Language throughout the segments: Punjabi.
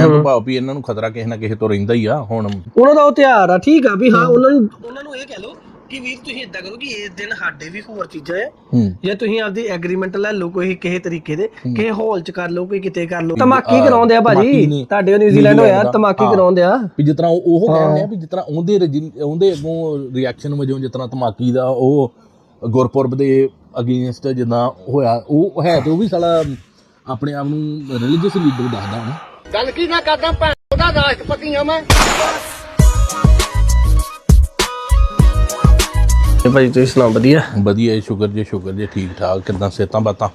ਕਹਿਣ ਤੋਂ ਭਾਵ ਵੀ ਇਹਨਾਂ ਨੂੰ ਖਤਰਾ ਕਿਸੇ ਨਾ ਕਿਸੇ ਤੋਂ ਰਹਿੰਦਾ ਹੀ ਆ ਹੁਣ ਉਹਨਾਂ ਦਾ ਉਹ ਤਿਉਹਾਰ ਆ ਠੀਕ ਆ ਵੀ ਹਾਂ ਉਹਨਾਂ ਨੂੰ ਉਹਨਾਂ ਨੂੰ ਇਹ ਕਹਿ ਲਓ ਕਿ ਵੀਰ ਤੁਸੀਂ ਇਦਾਂ ਕਰੋ ਕਿ ਇਸ ਦਿਨ ਸਾਡੇ ਵੀ ਹੋਰ ਚੀਜ਼ਾਂ ਆ। ਹੂੰ। ਜਾਂ ਤੁਸੀਂ ਆਪਦੀ ਐਗਰੀਮੈਂਟ ਲੈ ਲਓ ਕੋਈ ਕਿਸੇ ਤਰੀਕੇ ਦੇ ਕਿਸੇ ਹਾਲ ਚ ਕਰ ਲਓ ਕੋਈ ਕਿਤੇ ਕਰ ਲਓ। ਧਮਾਕੀ ਕਰਾਉਂਦੇ ਆ ਭਾਜੀ ਨਹੀਂ। ਤੁਹਾਡੇ ਨਿਊਜ਼ੀਲੈਂਡ ਹੋਇਆ ਧਮਾਕੀ ਕਰਾਉਂਦੇ ਆ। ਵੀ ਜਿਸ ਤਰ੍ਹਾਂ ਉਹ ਉਹ ਕਹਿੰਦੇ ਆ ਵੀ ਜਿਸ ਤਰ੍ਹਾਂ ਉਹਦੇ ਰਜੀ- ਉਹਦੇ ਅੱਗੋਂ ਰਿਐਕਸ਼ਨ ਵਜੋਂ ਜਿਸ ਤਰ੍ਹਾਂ ਧਮਾਕੀ ਦਾ ਉਹ ਗੁਰਪੁਰਬ ਦੇ ਅਗੇਂਸਟ ਜਿੱਦਾਂ ਹੋਇਆ ਉਹ ਹੈ ਤੇ ਉਹ ਵੀ ਸਾਲਾ ਆਪਣੇ ਆਪ ਨੂੰ ਰਿਲੀਜੀਅਸ ਲੀਡਰ ਦੱਸਦਾ ਹਨਾ। ਗੱਲ ਕੀ ਨਾ ਕਰਦਾ ਭੈਣ ਉਹਦਾ ਰਾਸ਼ਟਰਪਤੀ ਆ ਮੈਂ। ਤੇ ਭਾਜੀ ਤੁਸੀਂ ਸੁਣਾਓ ਵਧੀਆ? ਵਧੀਆ ਜੀ, ਸ਼ੁਕਰ ਜੀ ਸ਼ੁਕਰ ਜੀ ਠੀਕ ਠਾਕ ਕਿਦਾਂ ਸਿਹਤਾਂ ਬਾਤਾਂ?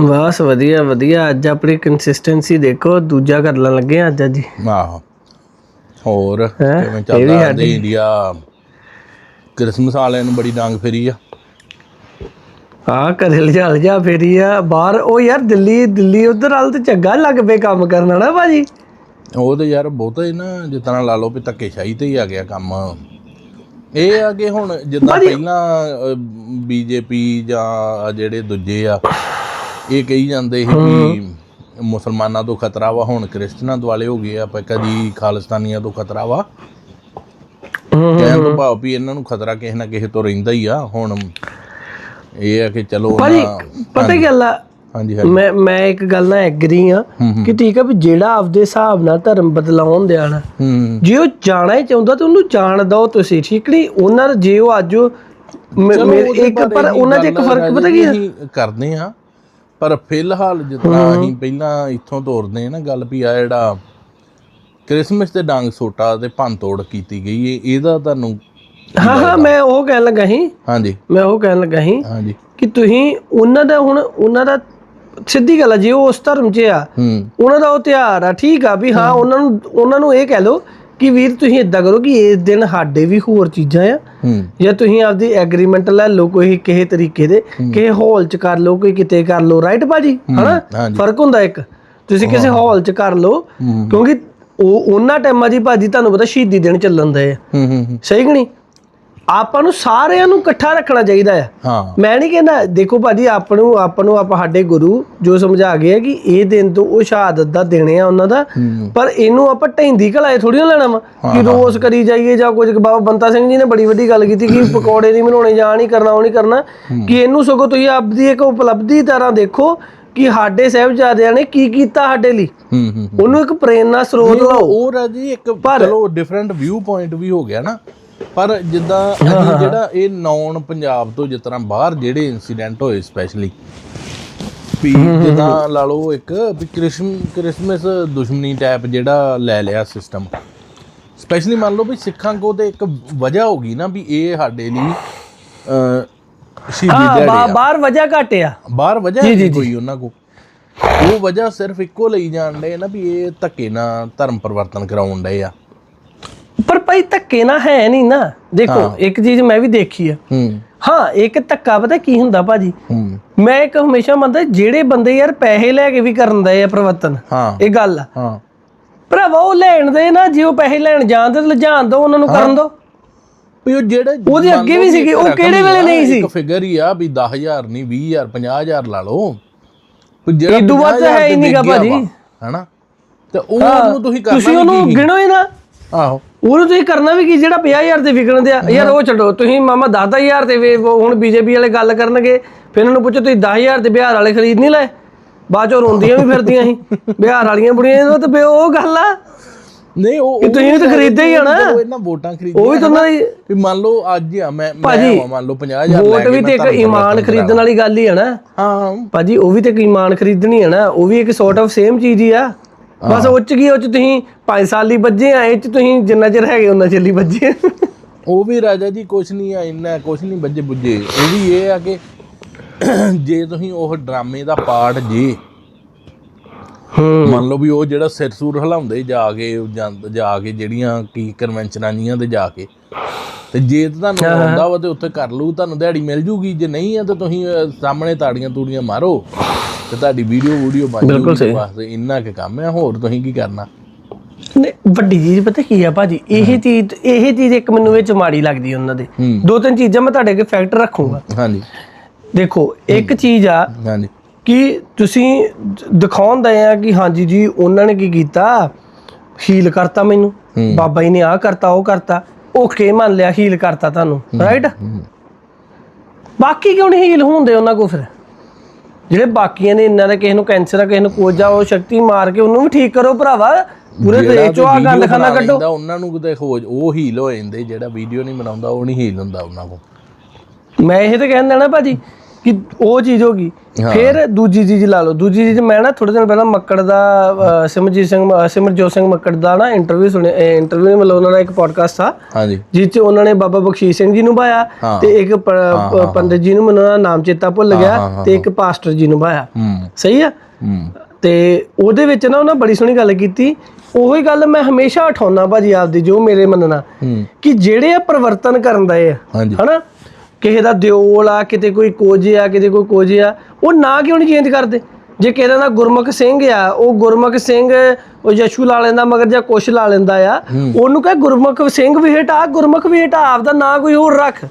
ਬਸ ਵਧੀਆ ਵਧੀਆ ਅੱਜ ਆਪਣੀ ਕੰਸਿਸਟੈਂਸੀ ਦੇਖੋ ਦੂਜਾ ਕਰ ਲੈਣ ਲੱਗੇ ਆ ਅੱਜ। ਜੀ ਆਹੋ ਹੋਰ ਹੈਂ? ਕਿਵੇਂ ਇਹ ਵੀ ਚੱਲਦਾ ਸਾਡੀ- ਇੰਡੀਆ ਕ੍ਰਿਸਮਸ ਵਾਲਿਆਂ ਨੂੰ ਬੜੀ ਡਾਂਗ ਫੇਰੀ ਆ। ਆ ਘਰੇ ਲਿਜਾ ਲਿਜਾ ਫੇਰੀ ਆ। ਬਾਹਰ ਉਹ ਯਾਰ ਦਿੱਲੀ ਦਿੱਲੀ ਉਧਰ ਹਾਲ ਤੇ ਚੰਗਾ ਲੱਗ ਪਏ ਕੰਮ ਕਰਨਾ ਨਾ ਭਾਜੀ? ਉਹ ਤੇ ਯਾਰ ਬਹੁਤ ਹੀ ਨਾ ਜਿਸ ਤਰ੍ਹਾਂ ਲਾ ਲਓ ਵੀ ਧੱਕੇਸ਼ਾਹੀ ਤੇ ਹੀ ਆ ਗਿਆ ਕੰਮ। ਇਹ ਆ ਕਿ ਹੁਣ ਜਿੱਦਾਂ ਪਹਿਲਾਂ ਬੀਜੇਪੀ ਜਾਂ ਜਿਹੜੇ ਦੂਜੇ ਆ ਇਹ ਕਹੀ ਜਾਂਦੇ ਸੀ ਵੀ ਮੁਸਲਮਾਨਾਂ ਤੋਂ ਖਤਰਾ ਵਾ ਹੁਣ ਕ੍ਰਿਸਚਨਾਂ ਦੁਆਲੇ ਹੋ ਗਏ ਆ ਪਰ ਕਦੀ ਖਾਲਿਸਤਾਨੀਆਂ ਤੋਂ ਖਤਰਾ ਵਾ। ਕਹਿਣ ਤੋਂ ਭਾਵ ਵੀ ਇਹਨਾਂ ਨੂੰ ਖਤਰਾ ਕਿਸੇ ਨਾ ਕਿਸੇ ਤੋਂ ਰਹਿੰਦਾ ਹੀ ਆ ਹੁਣ ਇਹ ਆ ਕਿ ਚਲੋ ਭਾਜੀ ਪਤਾ ਕੀ ਗੱਲ ਆ? ਹਾਂਜੀ ਹਾਂਜੀ। ਮੈਂ ਮੈਂ ਇੱਕ ਗੱਲ ਨਾਲ ਐਗਰੀ ਆ ਕਿ ਠੀਕ ਆ ਵੀ ਜਿਹੜਾ ਆਪਦੇ ਹਿਸਾਬ ਨਾਲ ਧਰਮ ਬਦਲਾਉਣ ਦਿਆ ਨਾ ਹੂੰ। ਜੇ ਉਹ ਜਾਣਾ ਹੀ ਚਾਹੁੰਦਾ ਤਾਂ ਉਹਨੂੰ ਜਾਣ ਦਿਓ ਤੁਸੀਂ ਠੀਕ ਨਹੀਂ? ਉਹਨਾਂ ਦਾ ਜੇ ਉਹ ਅੱਜ ਇੱਕ ਪਰ ਉਹਨਾਂ 'ਚ ਇੱਕ ਫ਼ਰਕ ਪਤਾ ਕੀ ਕਰਦੇ ਆ ਪਰ ਫਿਲਹਾਲ ਜਿਤਨਾ ਅਸੀਂ ਪਹਿਲਾਂ ਇੱਥੋਂ ਤੋਰਦੇ ਆ ਨਾ ਗੱਲ ਵੀ ਆ ਜਿਹੜਾ ਕ੍ਰਿਸਮਸ ਤੇ ਡਾਂਗ ਸੋਟਾ ਤੇ ਭੰਨ ਤੋੜ ਕੀਤੀ ਗਈ ਹੈ ਇਹਦਾ ਤੁਹਾਨੂੰ ਹਾਂ ਹਾਂ ਮੈਂ ਉਹ ਕਹਿਣ ਲੱਗਾ ਸੀ। ਹਾਂਜੀ। ਮੈਂ ਉਹ ਕਹਿਣ ਲੱਗਾ ਸੀ ਹਾਂਜੀ। ਕਿ ਤੁਸੀਂ ਉਹਨਾਂ ਦਾ ਹੁਣ ਉਹਨਾਂ ਦਾ ਸਿੱਧੀ ਗੱਲ ਆ ਜੇ ਉਹ ਉਸ ਧਰਮ 'ਚ ਆ ਉਹਨਾਂ ਦਾ ਉਹ ਤਿਉਹਾਰ ਆ ਠੀਕ ਆ ਵੀ ਹਾਂ ਉਹਨਾਂ ਨੂੰ ਉਹਨਾਂ ਨੂੰ ਇਹ ਕਹਿ ਲਓ ਕਿ ਵੀਰ ਤੁਸੀਂ ਇਦਾਂ ਕਰੋ ਕਿ ਇਸ ਦਿਨ ਸਾਡੇ ਵੀ ਹੋਰ ਚੀਜ਼ਾਂ ਆ। ਜਾਂ ਤੁਸੀਂ ਆਪਦੀ ਐਗਰੀਮੈਂਟ ਲੈ ਲਓ ਕੋਈ ਕਿਸੇ ਤਰੀਕੇ ਦੇ ਕਿਸੇ ਹਾਲ 'ਚ ਕਰ ਲਓ ਕੋਈ ਕਿਤੇ ਕਰ ਲਓ ਰਾਈਟ ਭਾਜੀ? ਹਨਾ। ਫ਼ਰਕ ਹੁੰਦਾ ਇੱਕ। ਤੁਸੀਂ ਕਿਸੇ ਹਾਲ 'ਚ ਕਰ ਲਓ। ਕਿਉਂਕਿ ਉਹ ਉਹਨਾਂ ਟਾਈਮਾਂ ਦੀ ਭਾਜੀ ਤੁਹਾਨੂੰ ਪਤਾ ਸ਼ਹੀਦੀ ਦਿਨ ਚੱਲਣ ਦੇ ਆ। ਹੂੰ ਹੂੰ ਹੂੰ। ਸਹੀ ਕਿ ਨਹੀਂ? ਆਪਾਂ ਨੂੰ ਸਾਰਿਆਂ ਨੂੰ ਇਕੱਠਾ ਰੱਖਣਾ ਚਾਹੀਦਾ ਆ ਹਾਂ। ਮੈਂ ਨਹੀਂ ਕਹਿੰਦਾ ਦੇਖੋ ਭਾਜੀ ਆਪ ਨੂੰ ਆਪ ਨੂੰ ਆਪ ਸਾਡੇ ਗੁਰੂ ਜੋ ਸਮਝਾ ਗਏ ਆ ਕਿ ਇਹ ਦਿਨ ਤੋਂ ਉਹ ਸ਼ਹਾਦਤ ਦਾ ਦੇਣੇ ਆ ਉਹਨਾਂ ਦਾ। ਪਰ ਇਹਨੂੰ ਆਪਾਂ ਢੈਂਦੀ ਘਲਾਏ ਥੋੜੀ ਨਾ ਲੈਣਾ ਵਾ ਕਿ ਰੋਜ਼ ਕਰੀ ਜਾਈਏ ਜਾਂ ਕੁਝ ਬਾਬਾ ਬੰਤਾ ਸਿੰਘ ਜੀ ਨੇ ਬੜੀ ਵੱਡੀ ਗੱਲ ਕੀਤੀ ਕਿ ਪਕੌੜੇ ਨਹੀਂ ਬਣਾਉਣੇ ਜਾਂ ਨਹੀਂ ਕਰਨਾ ਉਹ ਨਹੀਂ ਕਰਨਾ। ਕਿ ਇਹਨੂੰ ਸਗੋਂ ਤੁਸੀਂ ਆਪਦੀ ਇੱਕ ਉਪਲਬਧੀ ਤਰ੍ਹਾਂ ਦੇਖੋ ਕਿ ਸਾਡੇ ਸਾਹਿਬਜ਼ਾਦਿਆਂ ਨੇ ਕੀ ਕੀਤਾ ਸਾਡੇ ਲਈ। ਉਹਨੂੰ ਇੱਕ ਪ੍ਰੇਰਨਾ ਸਰੋਤ ਲਾਓ ਉਹ ਰਾਜੀ ਇੱਕ ਚਲੋ ਡਿਫਰੈਂਟ ਵਿਊ ਪੁਆਇੰਟ ਵੀ ਹੋ ਗਿਆ ਨਾ। ਪਰ ਜਿੱਦਾਂ ਅਸੀਂ ਜਿਹੜਾ ਇਹ ਨੌਨ ਪੰਜਾਬ ਤੋਂ ਜਿਸ ਤਰ੍ਹਾਂ ਬਾਹਰ ਜਿਹੜੇ ਇਨਸੀਡੈਂਟ ਹੋਏ ਸਪੈਸ਼ਲੀ ਵੀ ਜਿੱਦਾਂ ਲਾ ਲਓ ਇੱਕ ਵੀ ਕ੍ਰਿਸਮ ਕ੍ਰਿਸਮਸ ਦੁਸ਼ਮਣੀ ਟਾਈਪ ਜਿਹੜਾ ਲੈ ਲਿਆ ਸਿਸਟਮ ਸਪੈਸ਼ਲੀ ਮੰਨ ਲਓ ਵੀ ਸਿੱਖਾਂ ਕੋ ਤੇ ਇੱਕ ਵਜ੍ਹਾ ਹੋ ਗਈ ਨਾ ਵੀ ਇਹ ਸਾਡੇ ਲਈ ਸ਼ਹੀਦੀ ਦਿਹਾੜੇ ਆ। ਬਾਹਰ ਵਜ੍ਹਾ ਘਟਿਆ ਬਾਹਰ ਵਜ੍ਹਾ ਨਹੀਂ ਕੋਈ ਉਹਨਾਂ ਕੋ। ਉਹ ਵਜ੍ਹਾ ਸਿਰਫ ਇੱਕੋ ਲਈ ਜਾਣ ਨਾ ਵੀ ਇਹ ਧੱਕੇ ਨਾਲ ਧਰਮ ਪਰਿਵਰਤਨ ਕਰਾਉਣ ਡਏ ਆ। ਪਰ ਭਾਈ ਧੱਕੇ ਨਾ ਹੈ ਨਹੀਂ ਨਾ। ਦੇਖੋ ਇੱਕ ਚੀਜ਼ ਮੈਂ ਵੀ ਦੇਖੀ ਆ। ਹੂੰ। ਇੱਕ ਧੱਕਾ ਪਤਾ ਕੀ ਹੁੰਦਾ ਭਾਜੀ? ਮੈਂ ਇੱਕ ਹਮੇਸ਼ਾ ਮੰਨਦਾ ਜਿਹੜੇ ਬੰਦੇ ਯਾਰ ਪੈਸੇ ਲੈ ਕੇ ਵੀ ਕਰਨ ਦੇ ਆ ਪ੍ਰਵਰਤਨ ਇਹ ਗੱਲ ਆ। ਭਰਾਵਾ ਉਹ ਲੈਣ ਦੇ ਨਾ ਜੇ ਉਹ ਪੈਸੇ ਲੈਣ ਜਾਣਦੇ ਤਾਂ ਲਿਜਾਣ ਦੋ ਉਹਨਾਂ ਨੂੰ ਕਰਨ ਦੋ। ਵੀ ਉਹ ਜਿਹੜੇ ਉਹਦੇ ਅੱਗੇ ਵੀ ਸੀਗੀ, ਉਹ ਕਿਹੜੇ ਵੇਲੇ ਨਹੀਂ ਸੀ? ਇੱਕ ਫਿਗਰ ਹੀ ਆ ਵੀ 10000 ਨਹੀਂ 20000 50000 ਲਾ ਲਓ। ਜਿਹੜਾ ਏਦੂ ਵੱਧ 50,000 ਹੈ ਹੀ ਗਿਆ ਭਾਜੀ। ਹਨਾ? ਤੇ ਉਹ ਉਹਨੂੰ ਤੁਸੀਂ ਕਰਨਾ ਤੁਸੀਂ ਉਹਨੂੰ? ਗਿਣੋ ਹੀ ਨਾ। ਆਹੋ। ਉਹਨੂੰ ਤੁਸੀਂ ਕਰਨਾ ਵੀ ਕੀ ਜਿਹੜਾ 50000 ਤੇ ਵਿਕਣ ਦਿਆ। ਯਾਰ ਉਹ ਛੱਡੋ ਤੁਸੀਂ ਮਾਮਾ 10000 ਤੇ ਵੇ- ਹੁਣ ਬੀਜੇਪੀ ਵਾਲੇ ਗੱਲ ਕਰਨਗੇ ਫਿਰ ਇਹਨਾਂ ਨੂੰ ਪੁੱਛੋ ਤੁਸੀਂ 10000 ਤੇ ਬਿਹਾਰ ਵਾਲੇ ਖਰੀਦ ਨਹੀਂ ਲਏ? ਬਾਅਦ ਚੋਂ ਰੋਂਦੀਆਂ ਵੀ ਫਿਰਦੀਆਂ ਸੀ। ਬਿਹਾਰ ਵਾਲੀਆਂ ਬੁੜੀਆਂ ਉਹ ਤੇ ਉਹ ਗੱਲ ਆ। ਨਹੀਂ ਉਹ ਕਿ ਤੁਸੀਂ ਤਾਂ ਖਰੀਦਦੇ ਹੀ ਆ ਨਾ। ਇਹਨਾਂ ਵੋਟਾਂ ਖਰੀਦੀਆਂ ਉਹ ਵੀ ਤਾਂ ਉਹਨਾਂ ਦੀ ਵੀ ਮੰਨ ਲਓ ਅੱਜ ਆ ਮੈਂ ਮੈਂ ਆ, ਮੰਨ ਲਓ 50000 ਲੈ ਵੋਟ ਵੀ ਤੇ ਇੱਕ ਪਰਿਵਰਤਨ ਖਰੀਦਣ ਵਾਲੀ ਗੱਲ ਹੀ ਆ ਨਾ। ਹਾਂ। ਭਾਜੀ ਉਹ ਵੀ ਤੇ ਇੱਕ ਈਮਾਨ ਖਰੀਦਣੀ ਨਾ ਉਹ ਵੀ ਇੱਕ ਸੌਰਟ ਆਫ ਸੇਮ ਚੀਜ਼ ਹੀ ਆ। ਬਸ ਉਹ ਚ ਕੀ ਉਹ ਚ ਤੁਸੀਂ 5 ਸਾਲ ਹੀ ਵੱਜੇ ਆ ਇਹ ਚ ਤੁਸੀਂ ਜਿੰਨਾ ਚਿਰ ਹੈਗੇ ਉਹਨਾਂ ਚੱਲੀ ਵੱਜੇ ਉਹ ਵੀ ਰਾਜਾ ਜੀ ਕੁਛ ਨਹੀਂ ਆ ਇੰਨਾ ਕੁਛ ਨਹੀਂ ਬੱਜੇ ਬੁੱਝੇ। ਉਹ ਵੀ ਇਹ ਆ ਕਿ ਜੇ ਤੁਸੀਂ ਉਹ ਡਰਾਮੇ ਦਾ ਪਾਰਟ ਜੇ ਮੰਨ ਲਓ ਵੀ ਉਹ ਜਿਹੜਾ ਸਿਰ ਸੂਰ ਹਿਲਾਉਂਦੇ ਜਾ ਕੇ ਜਾਂ- ਕੇ ਜਿਹੜੀਆਂ ਕੀ ਕਨਵੈਨਸ਼ਨਾਂ ਜੀਆਂ ਤੇ ਜਾ ਕੇ ਤੇ ਜੇ ਤੁਹਾਨੂੰ ਆਉਂਦਾ ਵਾ ਤੇ ਉੱਥੇ ਕਰ ਲੂ ਤੁਹਾਨੂੰ ਦਿਹਾੜੀ ਮਿਲ ਜੂਗੀ। ਜੇ ਨਹੀਂ ਆ ਤਾਂ ਤੁਸੀਂ ਸਾਹਮਣੇ ਤਾੜੀਆਂ ਤੂੜੀਆਂ ਮਾਰੋ। ਤੇ ਤੁਹਾਡੀ ਵੀਡੀਓ ਵੀਡੀਓ ਬਣ ਜੂਗੀ ਬਸ ਇੰਨਾ ਕੁ ਕੰਮ ਆ ਹੋਰ ਤੁਸੀਂ ਕੀ ਕਰਨਾ? ਨਹੀਂ, ਵੱਡੀ ਚੀਜ਼ ਪਤਾ ਕੀ ਆ ਭਾਜੀ ਇਹ ਚੀਜ਼ ਇਹ ਚੀਜ਼ ਇੱਕ ਮੈਨੂੰ ਵਿੱਚ ਮਾੜੀ ਲੱਗਦੀ ਉਹਨਾਂ ਦੇ। ਹੂੰ। ਦੋ ਤਿੰਨ ਚੀਜ਼ਾਂ ਮੈਂ ਤੁਹਾਡੇ ਅੱਗੇ ਫੈਕਟ ਰੱਖੂੰਗਾ। ਹਾਂਜੀ। ਦੇਖੋ ਇੱਕ ਚੀਜ਼ ਆ ਹਾਂਜੀ। ਕਿ ਤੁਸੀਂ ਦਿਖਾਉਂਦੇ ਆ ਕਿ ਹਾਂਜੀ ਜੀ ਉਹਨਾਂ ਨੇ ਕੀ ਕੀਤਾ? ਹੀਲ ਕਰਤਾ ਮੈਨੂੰ। ਬਾਬਾ ਜੀ ਨੇ ਆ ਕਰਤਾ ਉਹ ਕਰਤਾ। ਓਕੇ ਮੰਨ ਲਿਆ ਹੀਲ ਕਰਤਾ ਤੁਹਾਨੂੰ। ਰਾਈਟ ਬਾਕੀ ਕਿਉਂ ਨਹੀਂ ਹੀਲ ਹੁੰਦੇ ਉਹਨਾਂ ਕੋ ਫਿਰ? ਜਿਹੜੇ ਬਾਕੀਆਂ ਨੇ ਇਹਨਾਂ ਦਾ ਕਿਸੇ ਨੂੰ ਕੈਂਸਰ ਆ ਕਿਸੇ ਨੂੰ ਕੁਝ ਆ ਉਹ ਸ਼ਕਤੀ ਮਾਰ ਕੇ ਉਹਨੂੰ ਵੀ ਠੀਕ ਕਰੋ ਭਰਾਵਾ। ਪੂਰੇ ਦੇਸ਼ ਚੋਂ ਆ ਗੰਦ ਖਾਨਾ ਕੱਢੋ। ਉਹਨਾਂ ਨੂੰ ਕਿਤੇ ਖੋਜ ਉਹ ਹੀਲ ਹੋ ਜਾਂਦੇ ਜਿਹੜਾ ਵੀਡੀਓ ਨਹੀਂ ਬਣਾਉਂਦਾ ਉਹ ਨਹੀਂ ਹੀਲ ਹੁੰਦਾ ਉਹਨਾਂ ਕੋਲ। ਮੈਂ ਇਹ ਤਾਂ ਕਹਿੰਦਾ ਨਾ ਭਾਜੀ ਕਿ ਉਹ ਚੀਜ਼ ਹੋ ਗਈ। ਫਿਰ ਦੂਜੀ ਚੀਜ਼ ਲਾ ਲਓ। ਦੂਜੀ ਚੀਜ਼ ਮੈਂ ਨਾ ਥੋੜੇ ਦਿਨ ਪਹਿਲਾਂ ਮੱਕੜ ਦਾ ਸਿਮਰਜੀਤ ਸਿੰਘ ਸਿਮਰਜੋਤ ਸਿੰਘ ਮੱਕੜ ਦਾ ਨਾ ਇੰਟਰਵਿਊ ਸੁਣਿਆ ਇੰਟਰਵਿਊ ਨਹੀਂ ਮਤਲਬ ਉਹਨਾਂ ਦਾ ਇੱਕ ਪੋਡਕਾਸਟ ਆ। ਹਾਂਜੀ। ਜਿਸ ਚ ਉਹਨਾਂ ਨੇ ਬਾਬਾ ਬਖਸ਼ੀਸ਼ ਸਿੰਘ ਜੀ ਨੂੰ ਭਾਇਆ ਹਾਂ। ਤੇ ਇੱਕ ਪੰਡਿਤ ਜੀ ਨੂੰ ਮੈਨੂੰ ਉਹਦਾ ਨਾਮ ਚੇਤਾ ਭੁੱਲ ਗਿਆ ਤੇ ਇੱਕ ਪਾਸਟਰ ਜੀ ਨੂੰ ਭਾਇਆ। ਹੂੰ। ਸਹੀ ਆ? ਹੂੰ। ਤੇ ਉਹਦੇ ਵਿੱਚ ਨਾ ਉਹਨਾਂ ਬੜੀ ਸੋਹਣੀ ਗੱਲ ਕੀਤੀ। ਉਹੀ ਗੱਲ ਮੈਂ ਹਮੇਸ਼ਾ ਉਠਾਉਣਾ ਭਾਜੀ ਆਪਦੀ ਜੋ ਮੇਰੇ ਮੰਨਣਾ। ਹੂੰ। ਕਿ ਜਿਹੜੇ ਆ ਪਰਿਵਰਤਨ ਕਰਨ ਆ ਹਾਂਜੀ। ਹਨਾ? ਕਿਸੇ ਦਾ ਦਿਓਲ ਆ ਕਿਤੇ ਕੋਈ ਕੋਝ ਆ ਕਿਤੇ ਕੋਈ ਕੋਝ ਆ ਉਹ ਨਾਂ ਕਿਉਂ ਨਹੀਂ ਚੇਂਜ ਕਰਦੇ? ਜੇ ਕਿਸੇ ਦਾ ਗੁਰਮੁਖ ਸਿੰਘ ਆ ਉਹ ਗੁਰਮੁਖ ਸਿੰਘ ਉਹ ਯਸ਼ੂ ਲਾ ਲੈਂਦਾ ਮਗਰ ਜਾਂ ਕੁਛ ਲਾ ਲੈਂਦਾ ਆ ਉਹਨੂੰ ਕਹੇ ਗੁਰਮੁਖ ਸਿੰਘ ਵੀ ਹਟਾ ਗੁਰਮੁਖ ਵੀ ਹਟਾ ਆਪਦਾ ਨਾਂ ਕੋਈ ਹੋਰ ਰੱਖ।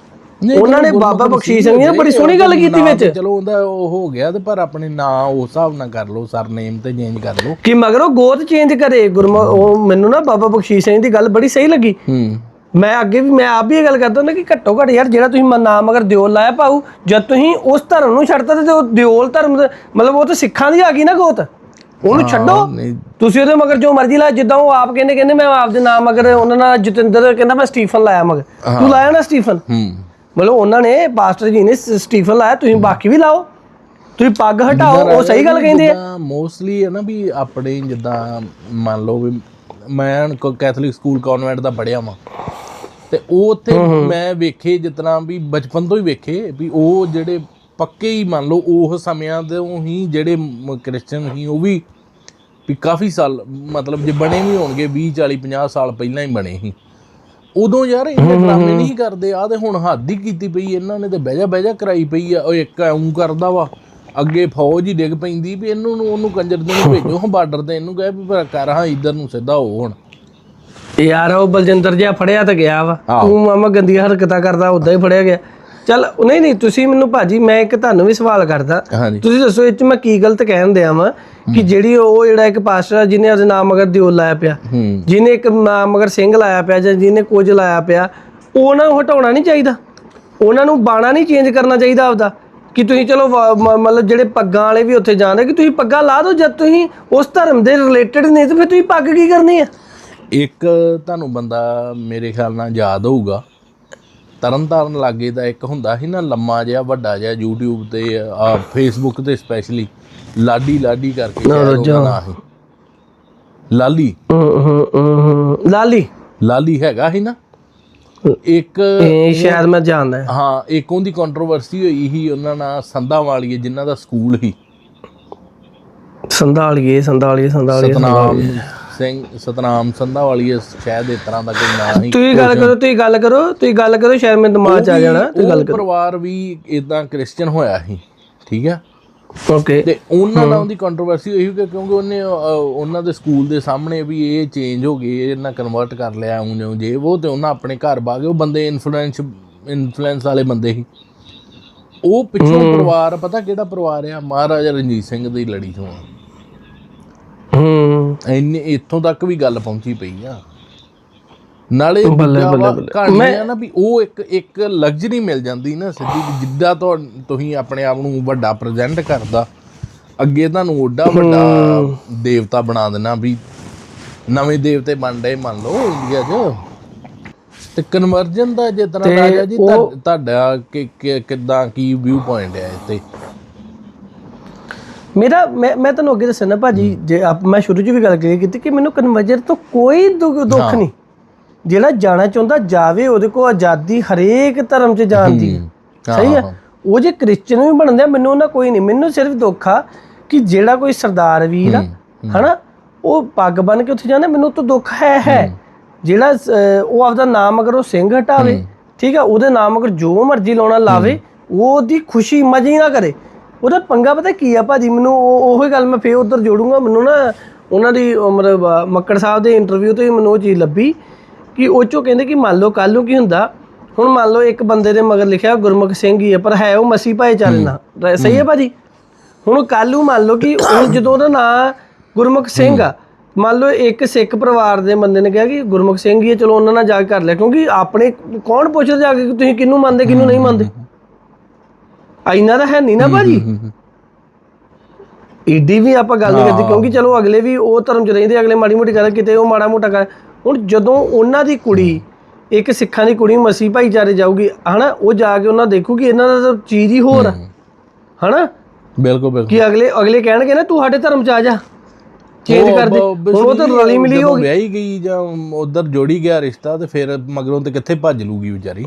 ਉਹਨਾਂ ਨੇ ਬਾਬਾ ਬਖਸ਼ੀਸ਼ ਸਿੰਘ ਨੇ ਬੜੀ ਸੋਹਣੀ ਗੱਲ ਕੀਤੀ ਵਿੱਚ। ਚਲੋ ਉਹਦਾ ਉਹ ਹੋ ਗਿਆ ਤੇ ਪਰ ਆਪਣੇ ਨਾਂ ਉਸ ਹਿਸਾਬ ਨਾਲ ਕਰ ਲਓ ਸਰਨੇਮ ਤੇ ਚੇਂਜ ਕਰ ਲਓ। ਕਿ ਮਗਰ ਉਹ ਗੋਤ ਚੇਂਜ ਕਰੇ ਗੁਰਮੁਖ ਉਹ ਮੈਨੂੰ ਨਾ ਬਾਬਾ ਬਖਸ਼ੀਸ਼ ਸਿੰਘ ਦੀ ਗੱਲ ਬੜੀ ਸਹੀ ਲੱਗੀ। ਹੂੰ। ਮੈਂ ਅੱਗੇ ਵੀ ਮੈਂ ਆਪ ਵੀ ਇਹ ਗੱਲ ਕਰਦਾ ਹੁੰਦਾ ਕਿ ਘੱਟੋ ਘੱਟ ਯਾਰ ਜਿਹੜਾ ਤੁਸੀਂ ਨਾਮ ਅਗਰ ਦਿਓਲ ਲਾਇਆ ਪਾਉ ਜਦ ਤੁਸੀਂ ਉਸ ਧਰਮ ਨੂੰ ਛੱਡਤਾ ਤੇ ਉਹ ਦਿਓਲ ਧਰਮ ਦਾ- ਮਤਲਬ ਉਹ ਤਾਂ ਸਿੱਖਾਂ ਦੀ ਆ ਗਈ ਨਾ ਗੋਤ। ਉਹਨੂੰ ਛੱਡੋ। ਨਹੀਂ। ਤੁਸੀਂ ਉਹਦੇ ਮਗਰ ਜੋ ਮਰਜ਼ੀ ਲਾ ਜਿੱਦਾਂ ਉਹ ਆਪ ਕਹਿੰਦੇ ਕਹਿੰਦੇ ਮੈਂ ਆਪਦੇ ਨਾਮ ਅਗਰ ਉਹਨਾਂ ਨਾਲ ਜਤਿੰਦਰ ਕਹਿੰਦਾ ਮੈਂ ਸਟੀਫਨ ਲਾਇਆ ਮਗਰ। ਤੂੰ ਲਾਇਆ ਨਾ ਸਟੀਫਨ? ਹੂੰ। ਮਤਲਬ ਉਹਨਾਂ ਨੇ ਪਾਸਟਰ ਜੀ ਨੇ ਸ- ਸਟੀਫਨ ਲਾਇਆ ਤੁਸੀਂ ਬਾਕੀ ਵੀ ਲਾਓ। ਤੁਸੀਂ ਪੱਗ ਹਟਾਓ ਉਹ ਸਹੀ ਗੱਲ ਕਹਿੰਦੇ ਆ। ਮੋਸਟਲੀ ਹੈ ਨਾ ਵੀ ਆਪਣੇ ਜਿੱਦਾਂ ਮੰਨ ਲਓ ਵੀ ਮੈਂ ਕੈਥੋਲਿਕ ਸਕੂਲ ਕਨਵੈਂਟ ਦਾ ਪੜਿਆ ਵਾਂ। ਤੇ ਉਹ ਉੱਥੇ ਮੈਂ ਵੇਖੇ ਜਿਤਨਾ ਵੀ ਬਚਪਨ ਤੋਂ ਹੀ ਵੇਖੇ ਵੀ ਉਹ ਜਿਹੜੇ ਪੱਕੇ ਹੀ ਮੰਨ ਲਓ ਉਹ ਸਮਿਆਂ ਦੇ ਉਹ ਹੀ ਜਿਹੜੇ ਕ੍ਰਿਸਚੀਅਨ ਸੀ ਉਹ ਵੀ ਵੀ ਕਾਫੀ ਸਾਲ ਮਤਲਬ ਜੇ ਬਣੇ ਵੀ ਹੋਣਗੇ 20 40 50 ਸਾਲ ਪਹਿਲਾਂ ਹੀ ਬਣੇ ਸੀ। ਉਦੋਂ ਯਾਰ ਇੰਨੇ ਡਰਾਮੇ ਨਹੀਂ ਕਰਦੇ ਆ ਤੇ ਹੁਣ ਹੱਦ ਹੀ ਕੀਤੀ ਪਈ ਇਹਨਾਂ ਨੇ ਤੇ ਬਹਿਜਾ ਬਹਿਜਾ ਕਰਾਈ ਪਈ ਆ ਉਹ ਇੱਕ ਐਉਂ ਕਰਦਾ ਵਾ। ਅੱਗੇ ਫੌਜ ਹੀ ਡਿੱਗ ਪੈਂਦੀ ਵੀ ਇਹਨੂੰ ਨੂੰ ਉਹਨੂੰ ਕੰਜਰ ਨੂੰ ਭੇਜੋ ਹਾਂ ਬਾਰਡਰ ਤੇ ਇਹਨੂੰ ਕਹੇ ਵੀ ਭਰਾ ਕਰ ਹਾਂ ਇੱਧਰ ਨੂੰ ਸਿੱਧਾ ਹੋ ਹੁਣ। ਯਾਰ ਉਹ ਬਲਜਿੰਦਰ ਜਿਹਾ ਫੜਿਆ ਤਾਂ ਗਿਆ ਵਾ। ਤੂੰ ਮਾਮਾ ਗੰਦੀਆਂ ਹਰਕਤਾਂ ਕਰਦਾ ਉਦਾਂ ਹੀ ਫੜਿਆ ਗਿਆ। ਚੱਲ ਨਹੀਂ ਨਹੀਂ ਤੁਸੀਂ ਮੈਨੂੰ ਭਾਜੀ ਮੈਂ ਇੱਕ ਤੁਹਾਨੂੰ ਵੀ ਸਵਾਲ ਕਰਦਾ। ਤੁਸੀਂ ਦੱਸੋ ਇਹ ਚ ਮੈਂ ਕੀ ਗਲਤ ਕਹਿਣ ਦਿਆਂ ਵਾਂ ਕਿ ਜਿਹੜੀ ਉਹ ਜਿਹੜਾ ਇੱਕ ਪਾਸਟਰ ਜਿਹਨੇ ਉਹਦੇ ਨਾਮ ਮਗਰ ਦਿਓਲ ਲਾਇਆ ਪਿਆ ਜਿਹਨੇ ਇੱਕ ਨਾਮ ਮਗਰ ਸਿੰਘ ਲਾਇਆ ਪਿਆ ਜਾਂ ਜਿਹਨੇ ਕੁਝ ਲਾਇਆ ਪਿਆ ਉਹਨਾਂ ਨੂੰ ਹਟਾਉਣਾ ਨਹੀਂ ਚਾਹੀਦਾ। ਉਹਨਾਂ ਨੂੰ ਬਾਣਾ ਨਹੀਂ ਚੇਂਜ ਕਰਨਾ ਚਾਹੀਦਾ ਆਪਦਾ। ਕਿ ਤੁਸੀਂ ਚਲੋ ਮਤਲਬ ਜਿਹੜੇ ਪੱਗਾਂ ਵਾਲੇ ਵੀ ਉੱਥੇ ਜਾਂਦੇ ਕਿ ਤੁਸੀਂ ਪੱਗਾਂ ਲਾ ਦਿਓ ਜਦ ਤੁਸੀਂ ਉਸ ਧਰਮ ਦੇ ਰਿਲੇਟਡ ਨਹੀਂ ਤੇ ਫਿਰ ਤੁਸੀਂ ਪੱਗ ਕੀ ਕਰਨੀ ਆ? ਇੱਕ ਤੁਹਾਨੂੰ ਬੰਦਾ ਮੇਰੇ ਖਿਆਲ ਨਾਲ ਯਾਦ ਹੋਊਗਾ। ਤਰਨਤਾਰਨ ਲਾਗੇ ਦਾ ਇੱਕ ਹੁੰਦਾ ਸੀ ਨਾ ਲੰਮਾ ਜਿਹਾ ਵੱਡਾ ਜਿਹਾ YouTube ਤੇ ਆ Facebook ਤੇ ਸਪੈਸ਼ਲੀ ਲਾਡੀ ਲਾਡੀ ਕਰਕੇ ਉਹਦਾ ਲਾਲੀ। ਲਾਲੀ। ਲਾਲੀ ਹੈਗਾ ਸੀ ਨਾ। ਇੱਕ ਇਹ ਸ਼ਾਇਦ ਮੈਂ ਜਾਣਦਾ। ਹਾਂ। ਹਾਂ ਇੱਕ ਉਹਦੀ ਕੰਟਰੋਵਰਸੀ ਹੋਈ ਸੀ ਉਹਨਾਂ ਨਾਲ ਸੰਧਾ ਵਾਲੀਏ ਜਿਨ੍ਹਾਂ ਦਾ ਸਕੂਲ ਸੀ। ਸੰਧਾਲੀਏ ਸੰਧਾਲੀਏ ਸੰਧਾਲੀਏ ਸਤਨਾਮ ਸਿੰਘ ਸਤਨਾਮ ਸੰਧਾ ਵਾਲੀਏ ਸ਼ਾਇਦ ਇਸ ਤਰ੍ਹਾਂ ਦਾ ਕੋਈ ਨਾਂ ਸੀ। ਤੁਸੀਂ ਗੱਲ ਕਰੋ ਤੁਸੀਂ ਗੱਲ ਕਰੋ ਤੁਸੀਂ ਗੱਲ ਕਰੋ ਸ਼ਾਇਦ ਮੇਰੇ ਦਿਮਾਗ 'ਚ ਆ ਜਾਣਾ ਤੁਸੀਂ ਗੱਲ ਉਹ ਪਰਿਵਾਰ ਵੀ ਇਦਾਂ ਕ੍ਰਿਸਚੀਅਨ ਹੋਇਆ ਸੀ ਠੀਕ ਹੈ ਕਰੋ ਓਕੇ ਤੇ ਉਹਨਾਂ ਨਾਲ ਉਹਦੀ ਕੰਟਰੋਵਰਸੀ ਹੋਈ ਕਿ ਕਿਉਂਕਿ ਉਹਨੇ ਉਹਨਾਂ ਦੇ ਸਕੂਲ ਦੇ ਸਾਹਮਣੇ ਵੀ ਇਹ ਚੇਂਜ ਹੋ ਗਏ ਇਹਨਾਂ ਕਨਵਰਟ ਕਰ ਲਿਆ ਉਂ ਜਿਉਂ ਜੇ ਉਹ ਤੇ ਉਹਨਾਂ ਆਪਣੇ ਘਰ ਬਾਗੇ ਉਹ ਬੰਦੇ ਇਨਫਲੂਐਂਸ ਇਨਫਲੂਐਂਸ ਵਾਲੇ ਬੰਦੇ ਸੀ। ਉਹ ਪਿੱਛੋਂ ਪਰਿਵਾਰ ਪਤਾ ਕਿਹੜਾ ਪਰਿਵਾਰ ਆ? ਮਹਾਰਾਜਾ ਰਣਜੀਤ ਸਿੰਘ ਦੀ ਲੜੀ ਤੋਂ ਆ। ਹੂੰ। ਇੰਨੇ ਇੱਥੋਂ ਤੱਕ ਵੀ ਗੱਲ ਪਹੁੰਚੀ ਪਈ ਆ। ਨਾਲੇ ਆ ਨਾ ਵੀ ਉਹ ਇੱਕ ਇੱਕ ਲਗਜ਼ਰੀ ਮਿਲ ਜਾਂਦੀ ਨਾ ਸਿੱਧੀ ਜਿੱਦਾਂ ਤੁਸੀਂ ਆਪਣੇ ਆਪ ਨੂੰ ਵੱਡਾ ਪ੍ਰੈਜ਼ੈਂਟ ਕਰਦਾ ਅੱਗੇ ਤੁਹਾਨੂੰ ਓਡਾ ਵੱਡਾ ਦੇਵਤਾ ਬਣਾ ਦੇਣਾ ਵੀ ਨਵੇਂ ਦੇਵਤੇ ਬਣ ਰਹੇ ਮੰਨ ਲਓ ਇੰਡੀਆ 'ਚ। ਤੇ ਕਨਵਰਜਨ ਦਾ ਜਿਸ ਤਰ੍ਹਾਂ ਰਾਜਾ ਜੀ ਤੁਹਾ- ਤੁਹਾਡਾ ਕਿ- ਕਿੱਦਾਂ ਕੀ ਵਿਊ ਪੁਆਇੰਟ ਹੈ ਇੱਥੇ? ਮੇਰਾ ਮੈਂ ਮੈਂ ਤੁਹਾਨੂੰ ਅੱਗੇ ਦੱਸਣਾ ਭਾਜੀ ਜੇ ਆਪ ਮੈਂ ਸ਼ੁਰੂ 'ਚ ਵੀ ਗੱਲ ਕਰੀ ਕੀਤੀ ਕਿ ਮੈਨੂੰ ਕਨਵਰਜਨ ਤੋਂ ਕੋਈ ਦੁੱਖ ਦੁੱਖ ਨਹੀਂ। ਜਿਹੜਾ ਜਾਣਾ ਚਾਹੁੰਦਾ ਜਾਵੇ ਉਹਦੇ ਕੋਲ ਆਜ਼ਾਦੀ ਹਰੇਕ ਧਰਮ 'ਚ ਜਾਣ ਦੀ। ਹੈ। ਸਹੀ ਹੈ? ਉਹ ਜੇ ਕ੍ਰਿਸਚੀਅਨ ਵੀ ਬਣਦੇ ਆ ਮੈਨੂੰ ਉਹਨਾਂ ਕੋਈ ਨਹੀਂ। ਮੈਨੂੰ ਸਿਰਫ ਦੁੱਖ ਆ ਕਿ ਜਿਹੜਾ ਕੋਈ ਸਰਦਾਰ ਵੀਰ ਆ ਹਨਾ ਉਹ ਪੱਗ ਬਨ ਕੇ ਉੱਥੇ ਜਾਂਦਾ ਮੈਨੂੰ ਤਾਂ ਦੁੱਖ ਹੈ ਹੈ। ਜਿਹੜਾ ਉਹ ਆਪਦਾ ਨਾਮ ਅਗਰ ਉਹ ਸਿੰਘ ਹਟਾਵੇ ਠੀਕ ਆ ਉਹਦੇ ਨਾਮ ਅਗਰ ਜੋ ਮਰਜ਼ੀ ਲਾਉਣਾ ਲਾਵੇ ਉਹ ਉਹਦੀ ਖੁਸ਼ੀ ਮਜ਼ੇ ਨਾ ਕਰੇ। ਉਹਦਾ ਪੰਗਾ ਪਤਾ ਕੀ ਆ ਭਾਜੀ? ਮੈਨੂੰ ਉਹ ਉਹੀ ਗੱਲ ਮੈਂ ਫੇਰ ਉਧਰ ਜੋੜੂੰਗਾ। ਮੈਨੂੰ ਨਾ ਉਹਨਾਂ ਦੀ ਮਤਲਬ ਮੱਕੜ ਸਾਹਿਬ ਦੇ ਇੰਟਰਵਿਊ ਤੋਂ ਹੀ ਮੈਨੂੰ ਉਹ ਚੀਜ਼ ਲੱਭੀ। ਕਿ ਉਹ ਚੋਂ ਕਹਿੰਦੇ ਕਿ ਮੰਨ ਲਓ ਕੱਲ ਨੂੰ ਕੀ ਹੁੰਦਾ? ਹੁਣ ਮੰਨ ਲਓ ਇੱਕ ਬੰਦੇ ਦੇ ਮਗਰ ਲਿਖਿਆ ਗੁਰਮੁਖ ਸਿੰਘ ਹੀ ਹੈ ਪਰ ਹੈ ਉਹ ਮਸੀਹ ਭਾਈਚਾਰੇ ਨਾਲ ਸਹੀ ਹੈ ਭਾਜੀ? ਹੁਣ ਕੱਲ ਨੂੰ ਮੰਨ ਲਓ ਕਿ ਹੁਣ ਜਦੋਂ ਉਹਦਾ ਨਾਂ ਗੁਰਮੁਖ ਸਿੰਘ ਆ ਮੰਨ ਲਓ ਇੱਕ ਸਿੱਖ ਪਰਿਵਾਰ ਦੇ ਬੰਦੇ ਨੇ ਕਿਹਾ ਕਿ ਗੁਰਮੁਖ ਸਿੰਘ ਹੀ ਹੈ ਚਲੋ ਉਹਨਾਂ ਨਾਲ ਜਾ ਕੇ ਕਰ ਲਿਆ ਕਿਉਂਕਿ ਆਪਣੇ ਕੌਣ ਪੁੱਛਦਾ ਜਾ ਕੇ ਕਿ ਤੁਸੀਂ ਕਿਹਨੂੰ ਮੰਨਦੇ ਕਿਹਨੂੰ ਨਹੀਂ ਮੰਨਦੇ? ਇੰਨਾ ਤਾਂ ਹੈ ਨਹੀਂ ਨਾ ਭਾਜੀ? ਏਡੀ ਵੀ ਆਪਾਂ ਗੱਲ ਨਹੀਂ ਕਰਦੇ ਕਿਉਂਕਿ ਚਲੋ ਅਗਲੇ ਵੀ ਉਹ ਧਰਮ ਚ ਰਹਿੰਦੇ ਅਗਲੇ ਮਾੜੀ ਮੋਟੀ ਗੱਲ ਕਿਤੇ ਉਹ ਮਾੜਾ ਮੋਟਾ ਕਰ ਹੁਣ ਜਦੋਂ ਉਹਨਾਂ ਦੀ ਕੁੜੀ ਇੱਕ ਸਿੱਖਾਂ ਦੀ ਕੁੜੀ ਮਸੀਹ ਭਾਈਚਾਰੇ ਜਾਊਗੀ ਹਨਾ ਉਹ ਜਾ ਕੇ ਉਹਨਾਂ ਦੇਖੂਗੀ ਇਹਨਾਂ ਦਾ ਤਾਂ ਚੀਜ਼ ਹੀ ਹੋਰ ਆ। ਹਨਾ? ਬਿਲਕੁਲ ਬਿਲਕੁਲ। ਕਿ ਅਗਲੇ ਅਗਲੇ ਕਹਿਣਗੇ ਨਾ ਤੂੰ ਸਾਡੇ ਧਰਮ ਚ ਆ ਜਾ। ਚੇਂਜ ਕਰ ਦੇ। ਹੁਣ ਉਹ ਤਾਂ ਰਲੀ ਮਿਲੀ ਹੋ ਗਈ ਵਿਆਹੀ ਗਈ ਜਾਂ ਉਧਰ ਜੋੜੀ ਗਿਆ ਰਿਸ਼ਤਾ ਤੇ ਫਿਰ ਮਗਰੋਂ ਤੇ ਕਿੱਥੇ ਭੱਜ ਲੂਗੀ ਵਿਚਾਰੀ?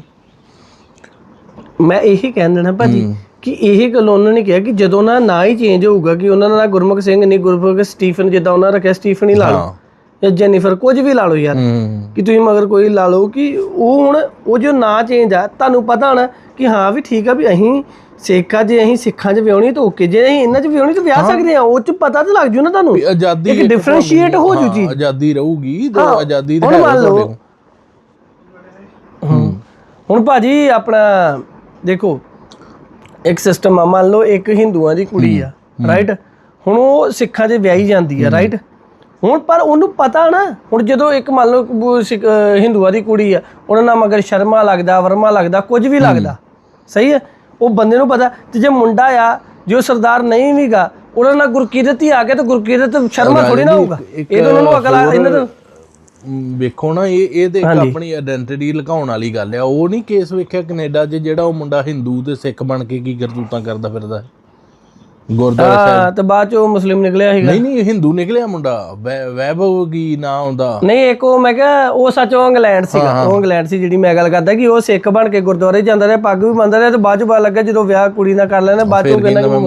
ਮੈਂ ਇਹੀ ਕਹਿਣ ਦੇਣਾ ਭਾਜੀ ਕਿ ਇਹ ਗੱਲ ਉਹਨਾਂ ਨੇ ਕਿਹਾ ਕਿ ਜਦੋਂ ਨਾ ਨਾ ਹੀ ਚੇਂਜ ਹੋਊਗਾ ਕਿ ਉਹਨਾਂ ਦਾ ਗੁਰਮੁਖ ਸਿੰਘ ਨਹੀਂ ਗੁਰਮੁਖ ਸਟੀਫਨ ਜਿੱਦਾਂ ਉਹਨਾਂ ਰੱਖਿਆ ਸਟੀਫਨ ਹੀ। ਲਾ ਲਓ ਜਾਂ ਜੈਨੀਫਰ ਕੁਝ ਵੀ ਲਾ ਲਓ ਯਾਰ। ਹੂੰ। ਕਿ ਤੁਸੀਂ ਮਗਰ ਕੋਈ ਲਾ ਲਓ ਕਿ ਉਹ ਹੁਣ ਉਹ ਜੋ ਨਾਂ ਚੇਂਜ ਆ ਤੁਹਾਨੂੰ ਪਤਾ ਹੋਣਾ ਕਿ ਹਾਂ ਵੀ ਠੀਕ ਆ ਵੀ ਅਸੀਂ ਸਿੱਖਾਂ ਜੇ ਅਸੀਂ ਸਿੱਖਾਂ 'ਚ ਵਿਆਹਣੀ ਤਾਂ ਓਕੇ ਜੇ ਅਸੀਂ ਇਹਨਾਂ 'ਚ ਵਿਆਹਣੀ ਤਾਂ ਵਿਆਹ ਸਕਦੇ ਆ ਉਹ 'ਚ ਪਤਾ ਤਾਂ ਲੱਗ ਜੂ ਨਾ ਤੁਹਾਨੂੰ। ਵੀ ਆਜ਼ਾਦੀ ਇੱਕ differentiate ਹੋ ਜੂ ਹਾਂ, ਚੀਜ਼। ਆਜ਼ਾਦੀ ਰਹੂਗੀ ਤੇ ਹਾਂ, ਆਜ਼ਾਦੀ ਹੁਣ ਹੈ ਮੰਨ ਲਓ। ਤੁਹਾਡੇ ਕੋਲ। ਹੁਣ ਭਾਜੀ ਆਪਣਾ ਦੇਖੋ ਇੱਕ ਸਿਸਟਮ ਆ ਮੰਨ ਲਓ ਇੱਕ ਹਿੰਦੂਆਂ ਦੀ ਕੁੜੀ ਆ ਰਾਈਟ ਹੁਣ ਉਹ ਸਿੱਖਾਂ 'ਚ ਵਿਆਹੀ ਜਾਂਦੀ ਆ ਰਾਈਟ ਹੁਣ ਪਰ ਉਹਨੂੰ ਪਤਾ ਨਾ ਹੁਣ ਜਦੋਂ ਇੱਕ ਮੰਨ ਲਓ ਹਿੰਦੂਆਂ ਦੀ ਕੁੜੀ ਆ ਉਹਨਾਂ ਨਾਲ ਮਗਰ ਸ਼ਰਮਾ ਲੱਗਦਾ ਵਰਮਾ ਲੱਗਦਾ ਕੁਝ ਵੀ ਲੱਗਦਾ ਸਹੀ ਹੈ? ਉਹ ਬੰਦੇ ਨੂੰ ਪਤਾ ਤੇ ਜੇ ਮੁੰਡਾ ਆ ਜੋ ਸਰਦਾਰ ਨਹੀਂ ਵੀਗਾ ਉਹਨਾਂ ਨਾਲ ਗੁਰਕੀਰਤ ਹੀ ਆ ਗਿਆ ਤਾਂ ਗੁਰਕੀਰਤ ਸ਼ਰਮਾ ਥੋੜੀ ਨਾ ਹੋਊਗਾ। ਇਹ ਤਾਂ ਉਹਨਾਂ ਨੂੰ ਅਕਲ ਆ ਇਹਨਾਂ ਮ, ਵੇਖੋ ਨਾ ਇਹ ਇਹ ਤੇ ਆਪਣੀ ਆਇਡੈਂਟੀਟੀ ਲੁਕਾਉਣ ਵਾਲੀ ਗੱਲ ਆ। ਉਹ ਨਹੀਂ ਕੇਸ ਵੇਖਿਆ ਕੈਨੇਡਾ 'ਚ ਜਿਹੜਾ ਉਹ ਮੁੰਡਾ ਹਿੰਦੂ ਤੇ ਸਿੱਖ ਬਣ ਕੇ ਕੀ ਕਰਤੂਤਾਂ ਕਰਦਾ ਫਿਰਦਾ। ਗੁਰਦੁਆਰਾ ਸਾਹਿਬ। ਹਾਂ ਤੇ ਬਾਅਦ ਚ ਉਹ ਮੁਸਲਿਮ ਨਿਕਲਿਆ ਸੀਗਾ। ਨਹੀਂ ਨਹੀਂ ਹਿੰਦੂ ਨਿਕਲਿਆ ਮੁੰਡਾ। ਵੈ- ਵੈਭਵ ਕੀ ਨਾਂ ਹੁੰਦਾ ਨਹੀਂ ਇੱਕ ਉਹ ਮੈਂ ਕਿਹਾ ਉਹ ਸੱਚ ਉਹ ਇੰਗਲੈਂਡ ਸੀਗਾ। ਉਹ ਇੰਗਲੈਂਡ ਸੀ ਜਿਹੜੀ ਮੈਂ ਗੱਲ ਕਰਦਾ ਕਿ ਉਹ ਸਿੱਖ ਬਣ ਕੇ ਗੁਰਦੁਆਰੇ ਜਾਂਦਾ ਰਿਹਾ ਪੱਗ ਵੀ ਬੰਨਦਾ ਰਿਹਾ ਤੇ ਬਾਅਦ ਚ ਪਤਾ ਲੱਗਾ ਜਦੋਂ ਵਿਆਹ ਕੁੜੀ ਨਾਲ ਕਰ ਲੈਣਾ ਬਾਅਦ ਚ ਉਹ ਕਹਿੰਦਾ ਕਿ ਮੈਂ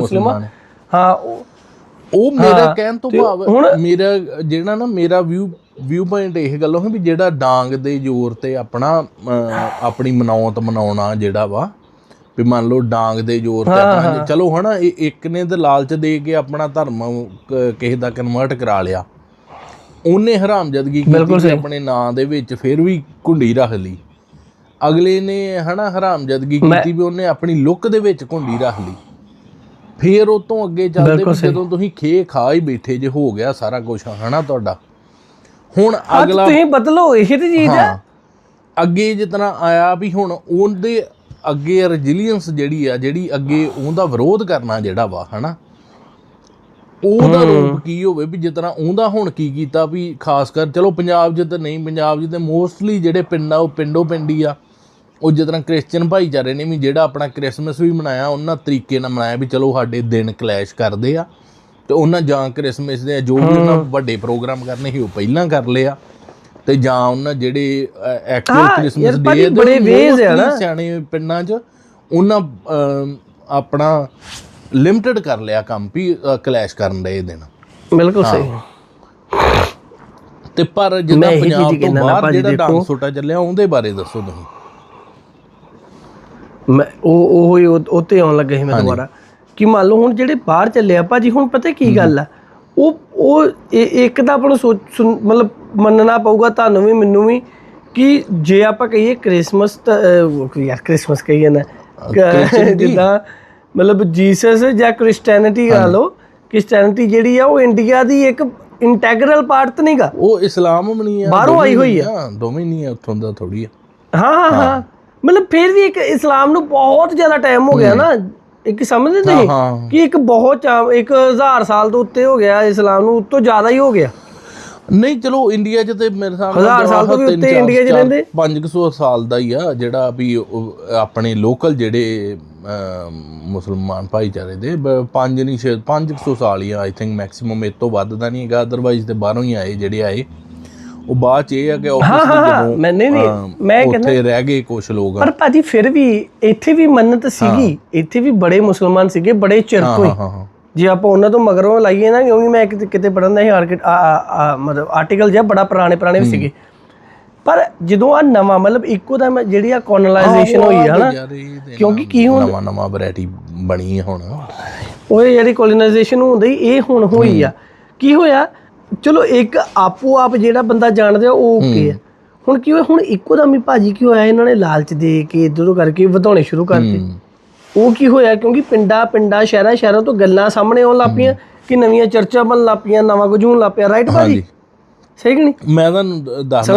ਹਾਂ। ਉਹ- ਉਹ ਮੇਰਾ ਕਹਿਣ ਤੋਂ ਭਾਵ ਮੇਰਾ ਜਿਹੜਾ ਨਾ ਮੇਰਾ ਵਿਊ ਵਿਊ ਪੁਆਇੰਟ ਇਹ ਗੱਲੋਂ ਹੈ ਵੀ ਜਿਹੜਾ ਡਾਂਗ ਦੇ ਜ਼ੋਰ ਤੇ ਆਪਣਾ ਅਹ, ਆਪਣੀ ਮਨੌਤ ਮਨਾਉਣਾ ਜਿਹੜਾ ਵਾ ਵੀ ਮੰਨ ਲਓ ਡਾਂਗ ਦੇ ਜ਼ੋਰ ਤੇ ਆਪਣਾ ਚਲੋ ਹਨਾ ਇਹ ਇੱਕ ਨੇ ਤੇ ਲਾਲਚ ਦੇ ਕੇ ਆਪਣਾ ਧਰਮ ਕਿਸੇ ਦਾ ਕਨਵਰਟ ਕਰਾ ਲਿਆ। ਉਹਨੇ ਹਰਾਮਜਦਗੀ ਕੀਤੀ ਆਪਣੇ ਨਾਂ ਦੇ ਵਿੱਚ ਫਿਰ ਵੀ ਕੁੰਡੀ ਰੱਖ ਲਈ। ਅਗਲੇ ਨੇ ਹਨਾ ਹਰਾਮਜਦਗੀ ਕੀਤੀ ਵੀ ਉਹਨੇ ਆਪਣੀ ਲੁੱਕ ਦੇ ਵਿੱਚ ਕੁੰਡੀ ਰੱਖ ਲਈ। ਫੇਰ ਉਹ ਤੋਂ ਅੱਗੇ ਚੱਲਦੇ ਜਦੋਂ ਤੁਸੀਂ ਖੇ ਖਾ ਹੀ ਬੈਠੇ ਜੇ ਹੋ ਗਿਆ ਸਾਰਾ ਕੁਝ ਹਨਾ ਤੁਹਾਡਾ। ਹੁਣ ਅਗਲਾ ਤੁਸੀਂ ਬਦਲੋ ਇਹ ਤੇ ਚੀਜ਼ ਆ ਹਾਂ। ਅੱਗੇ ਜਿਤਨਾ ਆਇਆ ਵੀ ਹੁਣ ਉਹਦੇ ਅੱਗੇ ਰੈਜ਼ਿਲੀਅੰਸ ਜਿਹੜੀ ਆ ਜਿਹੜੀ ਅੱਗੇ ਉਹਦਾ ਵਿਰੋਧ ਕਰਨਾ ਜਿਹੜਾ ਵਾ ਹਨਾ? ਉਹਦਾ ਰੂਪ ਕੀ ਹੋਵੇ ਵੀ ਜਿਤਨਾ ਉਹਦਾ ਹੁਣ ਕੀ ਕੀਤਾ ਵੀ ਖਾਸ ਕਰ ਚਲੋ ਪੰਜਾਬ ਤਾਂ ਨਹੀਂ ਪੰਜਾਬ ਤੇ ਮੋਸਟਲੀ ਜਿਹੜੇ ਪਿੰਡਾਂ ਉਹ ਪਿੰਡੋ ਪਿੰਡੀ ਆ। ਉਹ ਜਿਤਨਾ ਕ੍ਰਿਸਚੀਅਨ ਭਾਈਚਾਰੇ ਨੇ ਵੀ ਜਿਹੜਾ ਆਪਣਾ ਕ੍ਰਿਸਮਸ ਵੀ ਮਨਾਇਆ ਉਹਨਾਂ ਤਰੀਕੇ ਨਾਲ ਮਨਾਇਆ ਵੀ ਚਲੋ ਸਾਡੇ ਦਿਨ ਕਲੈਸ਼ ਕਰਦੇ ਆ। ਤੇ ਉਹਨਾਂ ਜਾਂ ਕ੍ਰਿਸਮਸ ਦੇ ਜੋ ਵੀ ਉਹਨਾਂ ਵੱਡੇ ਪ੍ਰੋਗਰਾਮ ਕਰਨੇ ਸੀ ਉਹ ਪਹਿਲਾਂ ਕਰ ਲਿਆ ਤੇ ਜਾਂ ਉਹਨਾਂ ਜਿਹੜੇ ਐਕਚੁਅਲ ਹਾਂ, ਕ੍ਰਿਸਮਸ ਡੇ ਭਾਜੀ ਬੜੇ ways ਆ ਨਾ। ਸਿਆਣੇ ਪਿੰਡਾਂ 'ਚ ਉਹਨਾਂ ਆਪਣਾ ਲਿਮਟਿਡ ਕਰ ਲਿਆ ਕੰਮ ਵੀ ਕਲੈਸ਼ ਕਰਨ ਦੇ ਦਿਨ। ਬਿਲਕੁਲ ਸਹੀ। ਤੇ ਪਰ ਜਿੱਦਾਂ ਪੰਜਾਬ ਤੋਂ ਬਾਹਰ ਜਿਹੜਾ ਦੇਖੋ। ਸੋਟਾ ਚੱਲਿਆ ਉਹਦੇ ਬਾਰੇ ਦੱਸੋ ਤੁਸੀਂ। ਮੈਂ ਉਹ ਉਹ ਹੀ ਉਹ ਤੇ ਆਉਣ ਲੱਗਾ ਸੀ ਮੈਂ ਦੁਬਾਰਾ। ਕਿ ਮੰਨ ਲਓ ਹੁਣ ਜਿਹੜੇ ਬਾਹਰ ਚੱਲੇ ਆ ਭਾਜੀ ਹੁਣ ਪਤਾ ਕੀ ਗੱਲ ਆ? ਉਹ ਉਹ ਇੱਕ ਤਾਂ ਆਪਾਂ ਨੂੰ ਸੋਚ ਮਤਲਬ ਮੰਨਣਾ ਪਊਗਾ ਤੁਹਾਨੂੰ ਵੀ ਮੈਨੂੰ ਵੀ ਕਿ ਜੇ ਆਪਾਂ ਕਹੀਏ ਕ੍ਰਿਸਮਸ ਤਾਂ ਅਹ, ਯਾਰ ਕ੍ਰਿਸਮਸ ਕਹੀਏ ਨਾ ਜਿੱਦਾਂ ਮਤਲਬ ਜੀਸਸ ਜਾਂ ਕ੍ਰਿਸਚੀਅਨਿਟੀ ਗਾ ਲਓ ਕ੍ਰਿਸਚੀਅਨਿਟੀ ਜਿਹੜੀ ਆ ਉਹ ਇੰਡੀਆ ਦੀ ਇੱਕ ਇੰਟੈਗਰਲ ਪਾਰਟ ਤਾਂ ਨਹੀਂਗਾ ਉਹ ਇਸਲਾਮ ਨਹੀਂ ਆ ਬਾਹਰੋਂ ਆਈ ਹੋਈ ਆ। ਦੋਵੇਂ ਨਹੀਂ ਆ ਉੱਥੋਂ ਦਾ ਥੋੜੀ ਆ। ਹਾਂ ਹਾਂ ਹਾਂ। ਮਤਲਬ ਫਿਰ ਵੀ ਇੱਕ ਇਸਲਾਮ ਨੂੰ ਬਹੁਤ ਜ਼ਿਆਦਾ ਟਾਈਮ ਹੋ ਗਿਆ ਨਾ। ਇੱਕ ਸਮਝਦੇ ਨਹੀਂ ਹਾਂ ਕਿ ਇੱਕ ਬਹੁਤ ਚਾ- ਇੱਕ ਹਜ਼ਾਰ ਸਾਲ ਤੋਂ ਉੱਤੇ ਹੋ ਗਿਆ ਇਸਲਾਮ ਨੂੰ ਉਤੋਂ ਜ਼ਿਆਦਾ ਹੀ ਹੋ ਗਿਆ। ਨਹੀਂ ਚਲੋ ਇੰਡੀਆ 'ਚ ਤੇ ਮੇਰੇ ਸਾਹਮਣੇ ਹਜ਼ਾਰ ਸਾਲ ਤੋਂ ਵੀ ਉੱਤੇ ਇੰਡੀਆ 'ਚ ਰਹਿੰਦੇ। 500 ਸਾਲ ਦਾ ਹੀ ਆ ਜਿਹੜਾ ਵੀ ਉਹ ਆਪਣੇ ਲੋਕਲ ਜਿਹੜੇ ਅਮ, ਮੁਸਲਮਾਨ ਭਾਈਚਾਰੇ ਦੇ ਬ- ਪੰਜ ਨਹੀਂ ਛੇ 500 ਸਾਲ ਹੀ ਆ ਆਈ ਥਿੰਕ ਮੈਕਸਿਮਮ ਇਹ ਤੋਂ ਵੱਧ ਦਾ ਨਹੀਂ ਹੈਗਾ ਅਦਰਵਾਈਜ਼ ਤੇ ਬਾਹਰੋਂ ਹੀ ਆਏ ਜਿਹੜੇ ਆਏ। ਉਹ ਬਾਅਦ ਚ ਇਹ ਆ ਕਿ ਹਾਂ, ਆਫਿਸ ਹਾਂ, ਜਦੋਂ ਮੈਂ- ਨਹੀਂ, ਨਹੀਂ, ਮੈਂ ਕਹਿੰਦਾ- ਉੱਥੇ ਰਹਿ ਗਏ ਕੁਝ ਲੋਕ। ਪਰ ਭਾਜੀ ਫਿਰ ਵੀ ਇੱਥੇ ਵੀ ਮੰਨਤ ਸੀਗੀ ਇੱਥੇ ਵੀ ਬੜੇ ਮੁਸਲਮਾਨ ਸੀਗੇ ਬੜੇ ਚਿਰ ਤੋਂ ਹੀ। ਹਾਂ ਹਾਂ ਹਾਂ। ਜੇ ਆਪਾਂ ਉਹਨਾਂ ਤੋਂ ਮਗਰੋਂ ਲਾਈਏ ਨਾ ਕਿਉਂਕਿ ਮੈਂ ਕਿਤੇ ਪੜ੍ਹਨ ਦਾ ਆਰਕਿਟ ਮਤਲਬ ਆਰਟੀਕਲ ਜਿਹਾ ਬੜਾ ਪੁਰਾਣੇ ਪੁਰਾਣੇ ਵੀ ਸੀਗੇ। ਪਰ ਜਦੋਂ ਆ ਨਵਾਂ ਮਤਲਬ ਇੱਕੋ ਦਾ ਜਿਹੜੀ ਆ ਕੋਲੋਨਾਈਜੇਸ਼ਨ ਹੋਈ ਹੈ ਤੇ ਕਿਉਂਕਿ ਕੀ ਹੁਣ ਨਵਾਂ ਨਵਾਂ ਵੈਰਾਈਟੀ ਬਣੀ ਹੈ ਹੁਣ। ਉਹ ਜਿਹੜੀ ਕੋਲੋਨਾਈਜੇਸ਼ਨ ਹੁੰਦੀ ਇਹ ਹੁਣ ਹੋਈ ਆ। ਕੀ ਹੋਇਆ? ਚਲੋ ਇੱਕ ਆਪੋ ਆਪ ਜਿਹੜਾ ਬੰਦਾ ਜਾਣਦਾ ਉਹ ਓਕੇ ਆ ਹੁਣ ਕੀ ਹੋਇਆ ਹੁਣ ਇੱਕੋ ਦਮ ਹੀ ਭਾਜੀ ਕੀ ਹੋਇਆ ਇਹਨਾਂ ਨੇ ਲਾਲਚ ਦੇ ਕੇ ਇਧਰ ਕਰਕੇ ਵਧਾਉਣੇ ਸ਼ੁਰੂ ਕਰਤੇ। ਉਹ ਕੀ ਹੋਇਆ? ਕਿਉਂਕਿ ਪਿੰਡਾਂ ਪਿੰਡਾਂ ਸ਼ਹਿਰਾਂ ਸ਼ਹਿਰਾਂ ਤੋਂ ਗੱਲਾਂ ਸਾਹਮਣੇ ਆਉਣ ਲੱਪੀਆਂ ਕਿ ਨਵੀਆਂ ਚਰਚਾ ਬਣ ਲੱਪੀਆਂ ਨਵਾਂ ਕੁਝ ਹੋਣ ਲੱਪਿਆ ਰਾਈਟ ਭਾਜੀ? ਸਹੀ ਕਿ ਨਹੀਂ? ਮੈਂ ਤੁਹਾਨੂੰ ਦੱਸਦਾ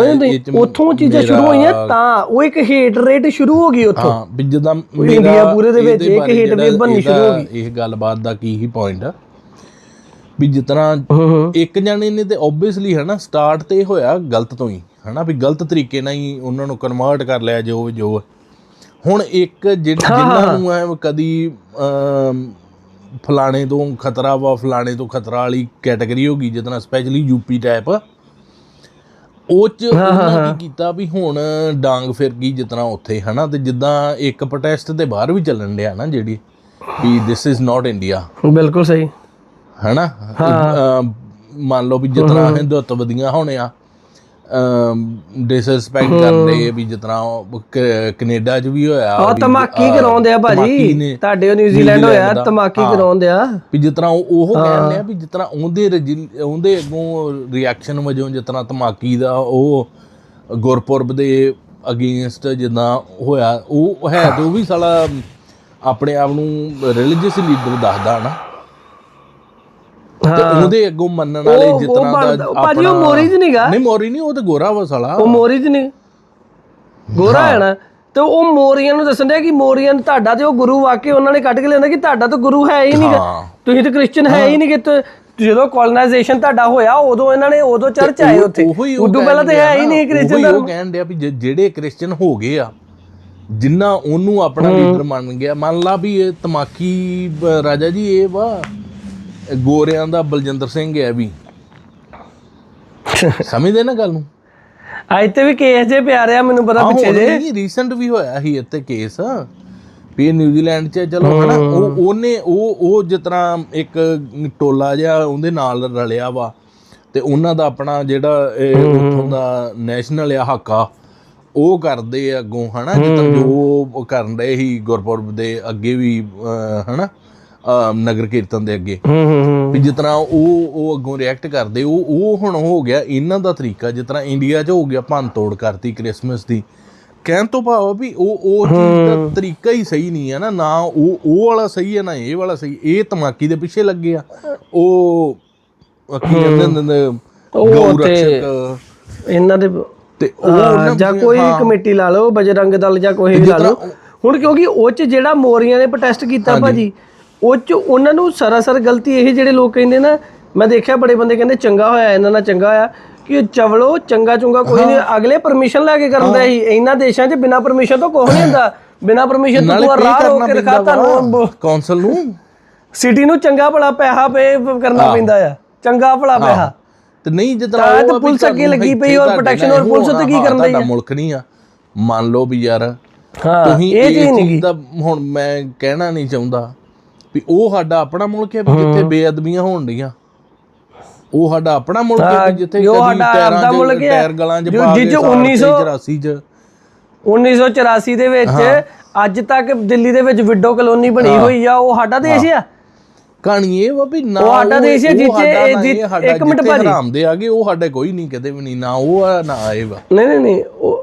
ਉੱਥੋਂ ਚੀਜ਼ਾਂ ਸ਼ੁਰੂ ਹੋਈਆਂ ਤਾਂ ਉਹ ਇੱਕ ਹੇਟ ਰੇਟ ਸ਼ੁਰੂ ਹੋ ਗਈ ਉੱਥੋਂ। ਹਾਂ ਵੀ ਜਿੱਦਾਂ ਇੰਡੀਆ ਪੂਰੇ ਦੇ ਵਿੱਚ ਇੱਕ ਜਿਹੜਾ wave ਬਣਨੀ ਸ਼ੁਰੂ ਹੋ ਇਹਦਾ- ਇਹ ਗੱਲਬਾਤ ਦਾ ਕੀ ਹੀ ਪੁਆਇੰਟ ਆ? ਵੀ ਜਿਤਨਾ ਇੱਕ ਜਣੇ ਨੇ ਤੇ ਓਬਵੀਅਸਲੀ ਹੈ ਨਾ ਸਟਾਰਟ ਤੇ ਹੋਇਆ ਗਲਤ ਤੋਂ ਹੀ ਹਨਾ ਵੀ ਗਲਤ ਤਰੀਕੇ ਨਾਲ ਹੀ ਉਹਨਾਂ ਨੂੰ ਕਨਵਰਟ ਕਰ ਲਿਆ ਜੋ ਜੋ। ਹੁਣ ਇੱਕ ਜਿਨ੍ਹਾਂ ਨੂੰ ਐ ਕਦੀ ਫਲਾਣੇ ਤੋਂ ਖਤਰਾ ਵਾ ਫਲਾਣੇ ਤੋਂ ਖਤਰਾ ਵਾਲੀ ਕੈਟਾਗਰੀ ਹੋ ਗਈ ਜਿੱਦਾਂ ਸਪੈਸ਼ਲੀ ਯੂਪੀ ਟਾਈਪ ਉਹ ਚ ਉਹਨਾਂ ਕੀ ਕੀਤਾ ਵੀ ਹੁਣ ਡਾਂਗ ਫਿਰ ਗਈ ਜਿਤਨਾ ਉੱਥੇ ਹਨਾ ਤੇ ਜਿੱਦਾਂ ਇੱਕ ਪ੍ਰੋਟੈਸਟ ਤੇ ਬਾਹਰ ਵੀ ਚੱਲਣ ਡਿਆ ਨਾ ਜਿਹੜੀ ਵੀ ਦਿਸ ਇਜ਼ ਨਾਟ ਇੰਡੀਆ ਬਿਲਕੁਲ ਸਹੀ। ਹਨਾ? ਅਮ, ਮੰਨ ਲਓ ਵੀ ਜਿਤਨਾ ਹਿੰਦੁੱਤਵਦੀਆਂ ਹੋਣੇ ਆ ਡਿਸਰੈਸਪੈਕਟ ਕਰਦੇ ਵੀ ਜਿਤਨਾ ਉਹ ਕ- ਕੈਨੇਡਾ 'ਚ ਵੀ ਹੋਇਆ ਉਹ ਵੀ, ਧਮਾਕੀ ਅਹ, ਕਰਾਉਂਦੇ ਆ ਧਮਾਕੀ ਭਾਜੀ ਨੇ ਤੁਹਾਡੇ ਉਹ ਨਿਊਜ਼ੀਲੈਂਡ ਹੋਇਆ ਦਾ। ਧਮਾਕੀ ਹਾਂ। ਕਰਾਉਂਦੇ ਆ। ਵੀ ਜਿਤਨਾ ਉਹ ਉਹ ਕਹਿੰਦੇ ਆ ਵੀ ਜਿਤਨਾ ਉਹਦੇ ਰਜੀ- ਉਹਦੇ ਅੱਗੋਂ ਰਿਐਕਸ਼ਨ ਵਜੋਂ ਜਿਤਨਾ ਧਮਾਕੀ ਦਾ ਉਹ ਗੁਰਪੁਰਬ ਦੇ ਅਗੇਂਸਟ ਜਿੱਦਾਂ ਹੋਇਆ ਉਹ ਹੈ ਤੇ ਉਹ ਵੀ ਸਾਲਾ ਆਪਣੇ ਆਪ ਨੂੰ ਰਿਲੀਜੀਅਸ ਲੀਡਰ ਦੱਸਦਾ ਨਾ। ਤੇ ਹਾਂ। ਉਹਦੇ ਅੱਗੋਂ ਮੰਨਣ ਵਾਲੇ ਜਿਤਨਾ ਦਾ ਭਾਜੀ, ਉਹ ਮੋਰੀ 'ਚ ਨੀਗਾ। ਨਹੀਂ ਮੋਰੀ ਨਹੀਂ ਉਹ ਤੇ ਗੋਰਾ ਵਾ ਸਾਲਾ। ਉਹ ਮੋਰੀ ਚ ਨਹੀਂ ਗੋਰਾ ਹੈ। ਨਾ ਤੇ ਉਹ ਮੋਰੀਆਂ ਨੂੰ ਦੱਸਣ ਡਿਆ ਕਿ ਮੋਰੀਆਂ ਤੁਹਾਡਾ ਤੇ ਉਹ ਗੁਰੂ ਵਾਕੇ ਉਹਨਾਂ ਨੇ ਕੱਢ ਕੇ ਲਿਆਂਦਾ ਕਿ ਤੁਹਾਡਾ ਤਾਂ ਗੁਰੂ ਹੈ ਹੀ ਨਹੀਂ ਹਾਂ। ਤੁਸੀਂ ਤਾਂ ਕ੍ਰਿਸਚੀਅਨ ਹੈ ਹੀ ਨਹੀਂ ਕਿ ਜਦੋਂ ਕਲੋਨਾਈਜੇਸ਼ਨ ਤੁਹਾਡਾ ਹੋਇਆ ਉਦੋਂ ਇਹਨਾਂ ਨੇ ਉਦੋਂ ਚਰਚ ਆਏ ਉੱਥੇ। ਉਦੋਂ ਪਹਿਲਾਂ ਤਾਂ ਹੈ ਹੀ ਨਹੀਂ ਕ੍ਰਿਸਚੀਅਨ ਉਹੀ ਦਾ ਉਹ ਕਹਿਣ ਡਿਆ ਵੀ ਜਿਹੜੇ ਕ੍ਰਿਸਚੀਅਨ ਹੋ ਗਏ ਆ ਜਿੰਨਾ ਉਹਨੂੰ ਆਪਣਾ ਲੀਡਰ ਮੰਨ ਗਿਆ। ਮੰਨ ਲਾ ਵੀ ਇਹ ਤਮਾਕੀ ਰਾਜਾ ਜੀ ਇਹ ਵਾ। ਗੋਰਿਆਂ ਦਾ ਬਲਜਿੰਦਰ ਸਿੰਘ ਹੈ ਵੀ। ਸਮਝਦੇ ਨਾ ਗੱਲ ਨੂੰ? ਅੱਜ ਤੇ ਵੀ ਕੇਸ ਜੇ ਪਿਆ ਰਿਹਾ ਮੈਨੂੰ ਪਤਾ ਪਿੱਛੇ ਜੇ। ਨਹੀਂ ਰੀਸੈਂਟ ਵੀ ਹੋਇਆ ਸੀ ਇੱਥੇ ਕੇਸ। ਵੀ ਨਿਊਜ਼ੀਲੈਂਡ 'ਚ ਚਲੋ ਹਨਾ ਉਹ ਉਹਨੇ ਉਹ ਉਹ ਜਿਸ ਤਰ੍ਹਾਂ ਇੱਕ ਟੋਲਾ ਜਿਹਾ ਉਹਦੇ ਨਾਲ ਰਲਿਆ ਵਾ ਤੇ ਉਹਨਾਂ ਦਾ ਆਪਣਾ ਜਿਹੜਾ ਉੱਥੋਂ ਦਾ ਨੈਸ਼ਨਲ ਆ ਹੱਕਾ ਉਹ ਕਰਦੇ ਆ ਅੱਗੋਂ ਹਨਾ ਜਿੱਦਾਂ ਜੋ ਕਰਨ ਰਹੇ ਸੀ ਗੁਰਪੁਰਬ ਦੇ ਅੱਗੇ ਵੀ ਹਨਾ। ਨਗਰ ਕੀਰਤਨ ਦੇ ਅੱਗੇ। ਹੂੰ ਹੂੰ ਹੂੰ। ਵੀ ਜਿਸ ਤਰ੍ਹਾਂ ਉਹ ਉਹ ਅੱਗੋਂ ਰਿਐਕਟ ਕਰਦੇ ਉਹ ਉਹ ਹੁਣ ਹੋ ਗਿਆ ਇਹਨਾਂ ਦਾ ਤਰੀਕਾ ਜਿਸ ਤਰ੍ਹਾਂ ਇੰਡੀਆ 'ਚ ਹੋ ਗਿਆ ਭੰਨ ਤੋੜ ਕਰਤੀ ਕ੍ਰਿਸਮਸ ਦੀ। ਕਹਿਣ ਤੋਂ ਭਾਵ ਵੀ ਉਹ ਉਹ ਚੀਜ਼ ਦਾ ਤਰੀਕਾ ਹੀ ਸਹੀ ਨਹੀਂ ਹੈ ਨਾ ਨਾ ਉਹ ਉਹ ਵਾਲਾ ਸਹੀ ਹੈ ਨਾ ਇਹ ਵਾਲਾ ਸਹੀ। ਇਹ ਧਮਾਕੀ ਦੇ ਪਿੱਛੇ ਲੱਗੇ ਆ। ਉਹ ਕੀ ਕਹਿੰਦੇ ਹੁੰਦੇ ਨੇ ਗਊ ਰਕਸ਼ਕ ਇਹਨਾਂ ਦੇ ਤੇ ਉਹ ਜਾਂ ਕੋਈ ਕਮੇਟੀ ਲਾ ਲਓ ਬਜਰੰਗ ਦਲ ਜਾਂ ਕੋਈ ਵੀ ਲਾ ਲਓ। ਹੁਣ ਕਿਉਂਕਿ ਉਹ ਚ ਜਿਹੜਾ ਮੋਰੀਆਂ ਨੇ ਪ੍ਰੋਟੈਸਟ ਕੀਤਾ ਭਾਜੀ ਉਹ ਚ ਉਹਨਾਂ ਨੂੰ ਸਰਾਸਰ ਗਲਤੀ ਇਹ ਜਿਹੜੇ ਲੋਕ ਕਹਿੰਦੇ ਨਾ ਮੈਂ ਦੇਖਿਆ ਬੜੇ ਬੰਦੇ ਕਹਿੰਦੇ ਚੰਗਾ ਹੋਇਆ ਇਹਨਾਂ ਨਾਲ ਚੰਗਾ ਹੋਇਆ ਕਿ ਚਵਲੋ ਚੰਗਾ ਚੁੰਗਾ ਕੋਈ ਨਹੀਂ ਅਗਲੇ ਪਰਮਿਸ਼ਨ ਲੈ ਕੇ ਕਰਦਾ ਸੀ ਇਹਨਾਂ ਦੇਸ਼ਾਂ 'ਚ ਬਿਨਾ ਪਰਮਿਸ਼ਨ ਤੋਂ ਕੁਝ ਨਹੀਂ ਹੁੰਦਾ। ਬਿਨਾ ਪਰਮਿਸ਼ਨ ਤੋਂ ਨਾਲੇ ਤੂੰ ਪੇ ਰਾਹ ਰੋਕ ਕੇ ਰਖਾ ਤੁਹਾਨੂੰ ਕੌਂਸਲ ਨੂੰ? ਸਿਟੀ ਨੂੰ ਚੰਗਾ ਭਲਾ ਪੈਸਾ ਪੇ ਕਰਨਾ ਪੈਂਦਾ ਆ। ਚੰਗਾ ਭਲਾ ਪੈਸਾ। ਤੇ ਨਹੀਂ ਜਿੱਦਾਂ ਤਾਂ ਉਹ ਤੇ ਪੁਲਿਸ ਅੱਗੇ ਲੱਗੀ ਪਈ ਔਰ ਨਾਲ ਔਰ ਪੁਲਿਸ ਉੱਤੇ ਕੀ ਹਾਂ, ਕਰਨ ਤੁਹਾਡਾ ਆ? ਮੁਲਕ ਨਹੀਂ ਆ। ਮੰਨ ਲਓ ਵੀ ਯਾਰ ਹਾਂ ਤੁਸੀਂ ਇਹ ਚੀਜ਼ ਦਾ ਹੁਣ ਮੈਂ ਕਹਿਣਾ ਨਹੀਂ ਚਾਹੁੰਦਾ। ਵੀ ਉਹ ਸਾਡਾ ਆਪਣਾ ਮੁਲਕ ਹੈ ਵੀ ਜਿੱਥੇ ਬੇਅਦਬੀਆਂ ਹੋਣ ਡੀਆਂ ਉਹ ਸਾਡਾ ਆਪਣਾ ਮੁਲਕ ਹੈ ਜਿੱਥੇ ਕਦੀ ਮੁਲਕ ਹੈ, ਟਾਇਰ ਗਲਾਂ 'ਚ ਪਾ ਕੇ 'ਚ। 1984 'ਚ 1984 ਦੇ ਵਿੱਚ ਅੱਜ ਤੱਕ ਦਿੱਲੀ ਦੇ ਵਿੱਚ ਵਿਡੋ ਕਲੋਨੀ ਬਣੀ ਹੋਈ ਆ ਉਹ ਸਾਡਾ ਦੇਸ਼ ਆ। ਕਹਾਣੀ ਇਹ ਵਾ ਵੀ ਨਾ ਉਹ ਸਾਡਾ ਦੇਸ਼ ਹੈ ਜਿੱਥੇ ਇੱਕ ਮਿੰਟ ਜਿੱਥੇ ਭਾਜੀ। ਹਰਾਮ ਦੇ ਆਗੇ ਉਹ ਸਾਡੇ ਕੋਈ ਨਹੀਂ ਕਿਤੇ ਵੀ ਨਹੀਂ ਨਾ ਉਹ ਆ ਨਾ ਇਹ ਵਾ। ਨਹੀਂ ਨਹੀਂ ਨਹੀਂ ਉਹ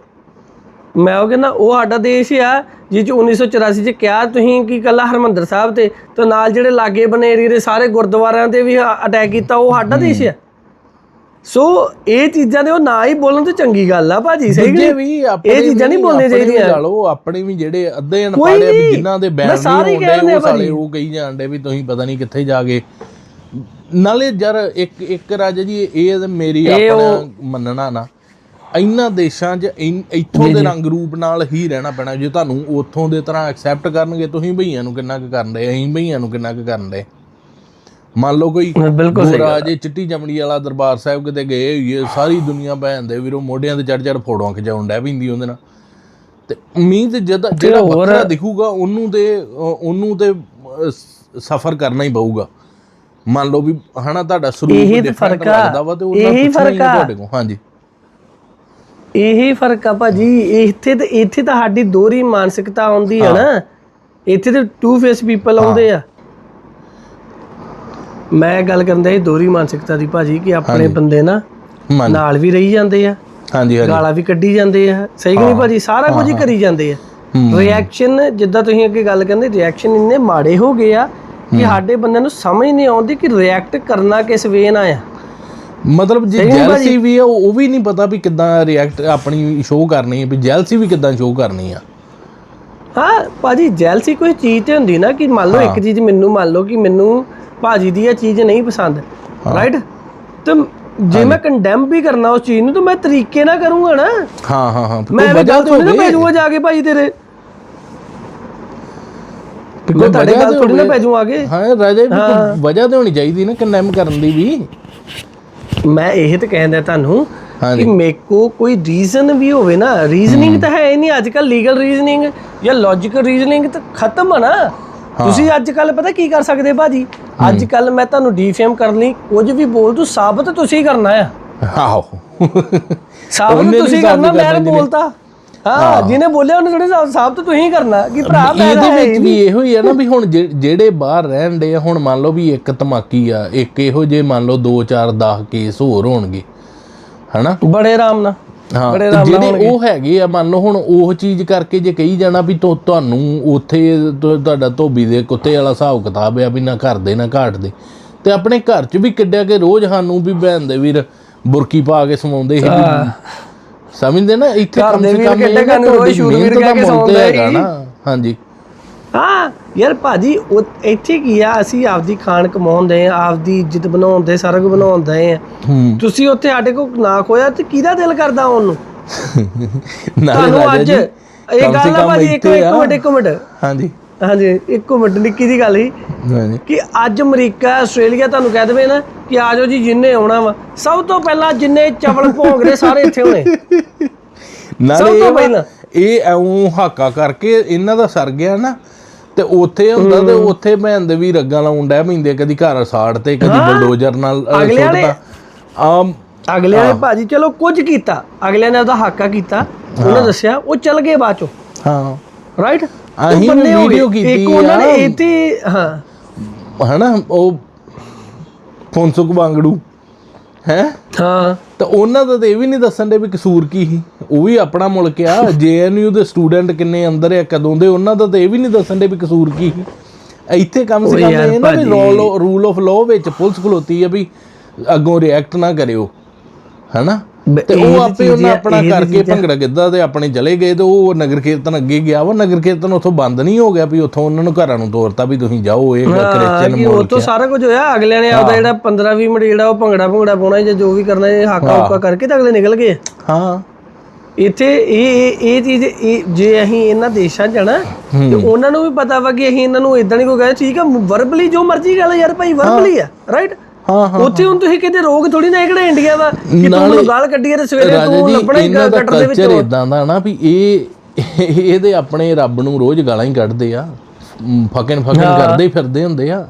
ਮੈਂ ਉਹ ਕਹਿੰਦਾ ਉਹ ਸਾਡਾ ਦੇਸ਼ ਆ ਜਿਹ ਚ 1984 ਚ ਕਿਹਾ ਤੁਸੀਂ ਕੀ ਕੱਲਾ ਹਰਮੰਦਰ ਸਾਹਿਬ ਤੇ ਤੇ ਨਾਲ ਜਿਹੜੇ ਲਾਗੇ ਬਨੇ ਏਰੀਏ ਦੇ ਸਾਰੇ ਗੁਰਦੁਆਰਿਆਂ ਤੇ ਵੀ ਅਟੈਕ ਕੀਤਾ ਉਹ ਸਾਡਾ ਦੇਸ਼ ਆ। ਸੋ ਇਹ ਚੀਜ਼ਾਂ ਦੇ ਉਹ ਨਾ ਹੀ ਬੋਲਣ ਤੇ ਚੰਗੀ ਗੱਲ ਆ ਭਾਜੀ ਸਹੀ ਗੱਲ ਵੀ ਇਹ ਚੀਜ਼ਾਂ ਨਹੀਂ ਬੋਲਣੀਆਂ ਚਾਹੀਦੀਆਂ। ਲਾ ਲਓ ਆਪਣੇ ਵੀ ਜਿਹੜੇ ਅੱਧੇ ਅਨਪੜ੍ਹ ਆ ਵੀ ਨਹੀਂ। ਜਿਨ੍ਹਾਂ ਦੇ ਬੈਨ ਨਹੀਂ ਹੁੰਦੇ ਉਹ ਸਾਲੇ। ਉਹ ਕਹੀ ਜਾਂਦੇ ਵੀ ਤੁਸੀਂ ਪਤਾ ਨਹੀਂ ਕਿੱਥੇ ਜਾ ਕੇ। ਨਾਲੇ ਯਾਰ ਇੱਕ ਇੱਕ ਰਾਜਾ ਜੀ ਇਹ ਮੇਰੀ ਆਪਣਾ ਮੰਨਣਾ ਨਾ। ਇਹਨਾਂ ਦੇਸ਼ਾਂ 'ਚ ਇਨ- ਇੱਥੋਂ ਦੇ ਰੰਗ ਰੂਪ ਨਾਲ ਹੀ ਰਹਿਣਾ ਪੈਣਾ। ਜੇ ਤੁਹਾਨੂੰ ਉੱਥੋਂ ਦੇ ਤਰ੍ਹਾਂ ਐਕਸੈਪਟ ਕਰਨਗੇ ਤੁਸੀਂ ਭਈਆਂ ਨੂੰ ਕਿੰਨਾ ਕੁ ਕਰਨ ਦੇ? ਅਸੀਂ ਭਈਆਂ ਨੂੰ ਕਿੰਨਾ ਕੁ ਕਰਨ ਦੇ? ਮੰਨ ਲਓ ਕੋਈ ਬਿਲਕੁਲ ਸਹੀ ਗੋਰਾ ਜੇ ਚਿੱਟੀ ਚਮੜੀ ਵਾਲਾ ਦਰਬਾਰ ਸਾਹਿਬ ਕਿਤੇ ਗਏ ਹੋਈਏ ਸਾਰੀ ਦੁਨੀਆ ਭੈਣ ਦੇ ਵੀਰੋ ਮੋਢਿਆਂ ਤੇ ਚੜ ਚੜ ਫੋਟੋਆਂ ਖਿਚਾਉਣ ਡੈ ਪੈਂਦੀ ਉਹਦੇ ਨਾਲ। ਤੇ ਉਮੀਦ ਜਿਹਦਾ ਜਿਹੜਾ ਵੱਖਰਾ ਦਿਖੂਗਾ ਉਹਨੂੰ ਤੇ ਅ, ਉਹਨੂੰ ਤੇ ਸਫਰ ਕਰਨਾ ਹੀ ਪਊਗਾ। ਮੰਨ ਲਓ ਵੀ ਹਨਾ ਤੁਹਾਡਾ ਸਰੂਪ ਇਹੀ ਤਾਂ different ਫ਼ਰਕ ਆ। ਲੱਗਦਾ ਵਾ ਤੇ ਉਹਨਾਂ ਇਹੀ ਫ਼ਰਕ ਆ। ਤੁਹਾਡੇ ਕੋਲ। ਹਾਂਜੀ। ਇਹੀ ਫ਼ਰਕ ਆ ਭਾਜੀ ਇੱਥੇ ਤੇ ਇੱਥੇ ਤਾਂ ਸਾਡੀ ਦੋਹਰੀ ਮਾਨਸਿਕਤਾ ਆਉਂਦੀ ਆ ਨਾ। ਇੱਥੇ ਤੇ ਟੂ ਫੇਸ ਪੀਪਲ ਆਉਂਦੇ ਆ। ਮੈਂ ਗੱਲ ਕਰਨ ਦਾ ਇਹ ਦੋਹਰੀ ਮਾਨਸਿਕਤਾ ਦੀ ਭਾਜੀ ਕਿ ਆਪਣੇ ਬੰਦੇ ਨਾ ਨਾਲ ਵੀ ਰਹੀ ਜਾਂਦੇ ਆ ਹਾਂਜੀ ਹਾਂਜੀ। ਗਾਲਾਂ ਵੀ ਕੱਢੀ ਜਾਂਦੇ ਆ। ਸਹੀ ਕਿ ਨਹੀਂ ਭਾਜੀ? ਸਾਰਾ ਕੁਝ ਹੀ ਕਰੀ ਜਾਂਦੇ ਆ। ਰਿਐਕਸ਼ਨ ਜਿੱਦਾਂ ਤੁਸੀਂ ਅੱਗੇ ਗੱਲ ਕਹਿੰਦੇ ਰਿਐਕਸ਼ਨ ਇੰਨੇ ਮਾੜੇ ਹੋ ਗਏ ਆ ਕਿ ਸਾਡੇ ਬੰਦੇ ਨੂੰ ਸਮਝ ਨਹੀਂ ਆਉਂਦੀ ਕਿ ਰਿਐਕਟ ਕਰਨਾ ਕਿਸ ਵੇ ਨਾਲ ਆ। ਮਤਲਬ ਜੇ ਜੈਲਸੀ ਵੀ ਆ ਉਹ ਵੀ ਨਹੀਂ ਪਤਾ ਵੀ ਕਿੱਦਾਂ ਰਿਐਕਟ ਆਪਣੀ ਸ਼ੋਅ ਕਰਨੀ ਹੈ ਵੀ ਜੈਲਸੀ ਵੀ ਕਿੱਦਾਂ ਸ਼ੋਅ ਕਰਨੀ ਆ। ਹਾਂ ਭਾਜੀ ਜੈਲਸੀ ਕੋਈ ਚੀਜ਼ ਤੇ ਹੁੰਦੀ ਨਾ ਕਿ ਮੰਨ ਲਓ ਇੱਕ ਚੀਜ਼ ਮੈਨੂੰ ਮੰਨ ਲਓ ਕਿ ਮੈਨੂੰ ਭਾਜੀ ਦੀ ਇਹ ਚੀਜ਼ ਨਹੀਂ ਪਸੰਦ ਰਾਈਟ ਤੇ ਜੇ ਮੈਂ ਕੰਡੈਮ ਵੀ ਕਰਨਾ ਉਸ ਚੀਜ਼ ਨੂੰ ਤਾਂ ਮੈਂ ਤਰੀਕੇ ਨਾਲ ਕਰੂੰਗਾ ਨਾ। ਹਾਂ ਹਾਂ ਹਾਂ। ਮੈਂ ਵਜ੍ਹਾ ਤੇ ਨਾ ਜਾਊਗਾ ਜਾ ਕੇ ਭਾਜੀ ਤੇਰੇ। ਕੋਈ ਕੋਈ ਤੁਹਾਡੇ ਗੱਲ ਥੋੜੀ ਨਾ ਜਾਊ ਆਗੇ ਹਾਂ ਰਾਜੇ ਵੀ ਵਜ੍ਹਾ ਤੇ ਹੋਣੀ ਚਾਹੀਦੀ ਨਾ ਕੰਡੈਮ ਕਰਨ ਦੀ ਵੀ। ਮੈਂ ਇਹ ਤੇ ਕਹਿੰਦਾ ਤੁਹਾਨੂੰ। ਕਿ ਮੇਕੋ ਕੋਈ ਰੀਜ਼ਨ ਵੀ ਹੋਵੇ ਨਾ ਰੀਜ਼ਨਿੰਗ ਤਾਂ ਹੈ ਨਹੀਂ ਅੱਜ ਕੱਲ ਲੀਗਲ ਰੀਜ਼ਨਿੰਗ ਜਾਂ ਲੌਜੀਕਲ ਰੀਜ਼ਨਿੰਗ ਤਾਂ ਖਤਮ ਆ ਨਾ। ਤੁਸੀਂ ਅੱਜ ਕੱਲ ਪਤਾ ਕੀ ਕਰ ਸਕਦੇ ਭਾਜੀ? ਅੱਜ ਕੱਲ ਮੈਂ ਤੁਹਾਨੂੰ ਡੀਫੇਮ ਕਰਨ ਲਈ ਕੁਝ ਵੀ ਬੋਲ ਤੂੰ ਸਾਬਤ ਤੁਸੀਂ ਕਰਨਾ ਆ। ਆਹੋ। ਸਾਬਤ ਤੁਸੀਂ ਕਰਨਾ ਮੈਂ ਬੋਲਤਾ। ਹਾਂ ਜਿਹਨੇ ਬੋਲਿਆ ਉਹਨੇ ਥੋੜੇ ਸਾਬਤ ਤੁਸੀਂ ਕਰਨਾ ਕਿ ਭਰਾ ਮੈਂ ਇਹਦੇ ਤਾਂ ਹੈ ਵਿੱਚ ਹੀ ਵੀ ਇਹੋ ਹੀ ਆ ਨਾ ਵੀ ਹੁਣ ਜਿਹੜੇ ਬਾਹਰ ਰਹਿਣ ਦੇ ਹੁਣ ਮੰਨ ਲਓ ਵੀ ਇੱਕ ਧਮਾਕੀ ਆ ਇੱਕ ਇਹੋ ਜੇ ਮੰਨ ਲਓ 2 4 10 ਕੇਸ ਹੋਰ ਹੋਣਗੇ ਹਨਾ। ਬੜੇ ਆਰਾਮ ਨਾਲ ਹਾਂ ਤੇ ਜਿਹੜੇ ਉਹ ਹੈਗੇ ਆ ਮੰਨ ਲਓ ਹੁਣ ਉਹ ਚੀਜ਼ ਕਰਕੇ ਜੇ ਕਹੀ ਜਾਣਾ ਵੀ ਤੁ- ਤੁਹਾਨੂੰ ਉੱਥੇ ਤੁ- ਤੁਹਾਡਾ ਧੋਬੀ ਦੇ ਕੁੱਤੇ ਵਾਲਾ ਹਿਸਾਬ ਕਿਤਾਬ ਆ ਵੀ ਨਾ ਘਰ ਦੇ ਨਾ ਘਾਟ ਦੇ ਤੇ ਆਪਣੇ ਘਰ 'ਚ ਵੀ ਕਿੱਡਿਆ ਕਿ ਰੋਜ਼ ਸਾਨੂੰ ਵੀ ਭੈਣ ਦੇ ਵੀਰ ਬੁਰਕੀ ਪਾ ਕੇ ਸਮਾਉਂਦੇ ਸੀ ਸਮਝਦੇ ਨਾ ਇੱਥੇ ਘਰ ਕਮ ਦੇ ਸੇ ਵੀਰ ਕਮ ਕਿੱਡੇ ਇਹ ਨਾ ਕਾਨੂੰ ਰੋਜ਼ ਤੁਹਾਡੀ ਸ਼ੂਰਵੀਰ ਮਿਹਨਤ ਦਾ ਕਹਿ ਕੇ ਮੁੱਲ ਤੇ ਸੌਂਦੇ ਹੈਗਾ। ਨਾ ਹਾਂਜੀ। ਹਾਂ ਯਾਰ ਭਾਜੀ ਉਹ ਇੱਥੇ ਕੀ ਆ ਅਸੀਂ ਆਪਦੀ ਖਾਣ ਕਮਾਉਂਦੇ ਆ ਆਪਦੀ ਇੱਜ਼ਤ ਬਣਾਉਂਦੇ ਸਾਰਾ ਕੁਝ ਬਣਾਉਂਦੇ ਆ ਹੂੰ। ਤੁਸੀਂ ਉੱਥੇ ਸਾਡੇ ਕੋਲ ਨਾ ਖੋਇਆ ਤੇ ਕਿਹਦਾ ਦਿਲ ਕਰਦਾ ਉਹਨੂੰ? ਨਾਲੇ ਤੁਹਾਨੂੰ ਰਾਜਾ ਅੱਜ ਜੀ, ਇਹ ਕਮ ਸੇ ਗੱਲ ਆ ਕਮ ਭਾਜੀ ਇੱਕ ਇੱਥੇ ਇੱਕ। ਮਿੰਟ ਇੱਕ ਮਿੰਟ। ਹਾਂਜੀ। ਹਾਂਜੀ ਇੱਕ ਮਿੰਟ ਨਿੱਕੀ ਦੀ ਗੱਲ ਸੀ ਹਾਂਜੀ। ਕਿ ਅੱਜ ਅਮਰੀਕਾ ਆਸਟ੍ਰੇਲੀਆ ਤੁਹਾਨੂੰ ਕਹਿ ਦੇਵੇ ਨਾ ਕਿ ਆ ਜਾਓ ਜੀ ਜਿੰਨੇ ਆਉਣਾ ਵਾ। ਸਭ ਤੋਂ ਪਹਿਲਾਂ ਜਿੰਨੇ ਚਵਲ ਭੋਂਗਦੇ ਸਾਰੇ ਇੱਥੇ ਹੋਣੇ। ਨਾਲੇ ਸਭ ਤੋਂ ਇਹ ਵਾ- ਪਹਿਲਾਂ। ਇਹ ਐਉਂ ਹਾਕਾ ਕਰਕੇ ਇਹਨਾਂ ਦਾ ਸਰ ਗਿਆ ਨਾ ਤੇ ਉੱਥੇ ਹੁੰਦਾ ਤੇ ਉੱਥੇ ਭੈਣ ਦੇ ਵੀ ਰੱਗਾਂ ਲਾਉਣ ਡੈ ਪੈਂਦੇ ਕਦੀ ਘਰ ਸਾੜ ਤੇ ਕਦੀ ਬਲਡੋਜ਼ਰ ਨਾਲ ਅਹ, ਅਗਲਿਆਂ ਨੇ- ਸੁੱਟਦਾ। ਆਮ ਅਗਲਿਆਂ ਨੇ ਭਾਜੀ ਚਲੋ ਕੁਝ ਕੀਤਾ। ਅਗਲਿਆਂ ਨੇ ਉਹਦਾ ਹਾਕਾ ਕੀਤਾ। ਉਹਨੇ ਦੱਸਿਆ ਉਹ ਚੱਲ ਗਏ ਬਾਅਦ ਚੋਂ। ਹਾਂ। ਰਾਈਟ ਅਸੀਂ ਵੀ ਵੀਡੀਓ ਕੀਤੀ ਇੱਕ ਉਹਨਾਂ ਨੇ ਆ। ਇੱਥੇ ਹਾਂ। ਹਨਾ ਉਹ ਫੋਨਸੁਕ ਵਾਂਗੜੂ ਹੈ? ਹਾਂ। ਤਾਂ ਉਹਨਾਂ ਦਾ ਤਾਂ ਇਹ ਵੀ ਨਹੀਂ ਦੱਸਣ ਦੇ ਵੀ ਕਸੂਰ ਕੀ ਸੀ। ਉਹ ਵੀ ਆਪਣਾ ਮੁਲਕ ਆ ਜੇਐਨਯੂ ਦੇ ਸਟੂਡੈਂਟ ਕਿੰਨੇ ਅੰਦਰ ਆ ਕਦੋਂ ਦੇ ਉਹਨਾਂ ਦਾ ਤਾਂ ਇਹ ਵੀ ਨਹੀਂ ਦੱਸਣ ਦੇ ਵੀ ਕਸੂਰ ਕੀ ਸੀ। ਇੱਥੇ ਕਮ ਸੇ ਕਮ ਇਹ ਨਾ ਵੀ। ਰੂਲ ਆਫ ਲਾਅ ਵਿੱਚ ਪੁਲਿਸ ਖਲੋਤੀ ਆ ਵੀ ਅੱਗੋਂ ਰਿਐਕਟ ਨਾ ਕਰਿਓ। ਹਨਾ? ਤੇ ਉਹ ਆਪੇ ਉਹਨਾਂ ਆਪਣਾ ਕਰਕੇ। ਭੰਗੜਾ ਗਿੱਧਾ ਤੇ ਆਪਣੇ ਚਲੇ ਗਏ ਤੇ ਉਹ ਨਗਰ ਕੀਰਤਨ ਅੱਗੇ ਗਿਆ। ਵਾ ਨਗਰ ਕੀਰਤਨ ਉੱਥੋਂ ਬੰਦ ਨਹੀਂ ਹੋ ਗਿਆ ਵੀ ਉੱਥੋਂ ਉਹਨਾਂ ਨੂੰ ਘਰਾਂ ਨੂੰ ਤੋਰਤਾ ਵੀ ਤੁਸੀਂ ਜਾਓ ਇਹ ਕ੍ਰਿਸਚੀਅਨ ਕਿ ਉਹ ਤੋਂ ਸਾਰਾ ਕੁਝ ਹੋਇਆ। ਅਗਲਿਆਂ ਨੇ ਆਪਦਾ ਜਿਹੜਾ 15 20 ਮਿੰਟ ਜਿਹੜਾ ਉਹ ਭੰਗੜਾ ਭੰਗੜਾ ਪਾਉਣਾ ਜਾਂ ਜੋ ਵੀ ਕਰਨਾ ਇਹ ਹਾਕਾ ਹੁਕਾ ਕਰਕੇ ਤਾਂ ਅਗਲੇ ਨਿਕਲ ਗਏ। ਹਾਂ। ਇੱਥੇ ਇਹ ਇਹ ਚੀਜ਼ ਇਹ ਜੇ ਅਸੀਂ ਇਹਨਾਂ ਦੇਸ਼ਾਂ ਜਾਣਾ ਤੇ ਉਹਨਾਂ ਨੂੰ ਵੀ ਪਤਾ ਵਾ ਕਿ ਅਸੀਂ ਇਹਨਾਂ ਨੂੰ ਇਦਾਂ ਨਹੀਂ ਕੋਈ ਕਹੇ ਠੀਕ ਆ ਵਰਬਲੀ ਜੋ ਮਰਜ਼ੀ ਗੱਲ ਯਾਰ ਭਾਈ ਵਰਬਲੀ ਆ ਰਾਈਟ ਹਾਂ ਹਾਂ ਉੱਥੇ ਹੁਣ ਤੁਸੀਂ ਕਿਤੇ ਰੋਗ ਥੋੜੀ ਨਾ ਇਹ ਕਿਹੜਾ ਇੰਡੀਆ ਵਾ ਕਿ ਤੂੰ ਗਾਲ ਕੱਢੀ ਤੇ ਸਵੇਰੇ ਤੂੰ ਲੱਭਣਾ ਹੀ ਇਹਨਾਂ ਦਾ ਕੱਟ ਦੇ ਕਲਚਰ ਵਿੱਚੋਂ। ਇਦਾਂ ਦਾ ਨਾ ਵੀ ਇਹ ਇਹਦੇ ਆਪਣੇ ਰੱਬ ਨੂੰ ਰੋਜ਼ ਗਾਲਾਂ ਹੀ ਕੱਢਦੇ ਆ। ਫਕਨ ਫਕਨ ਕਰਦੇ ਹੀ। ਫਿਰਦੇ ਹੁੰਦੇ ਆ।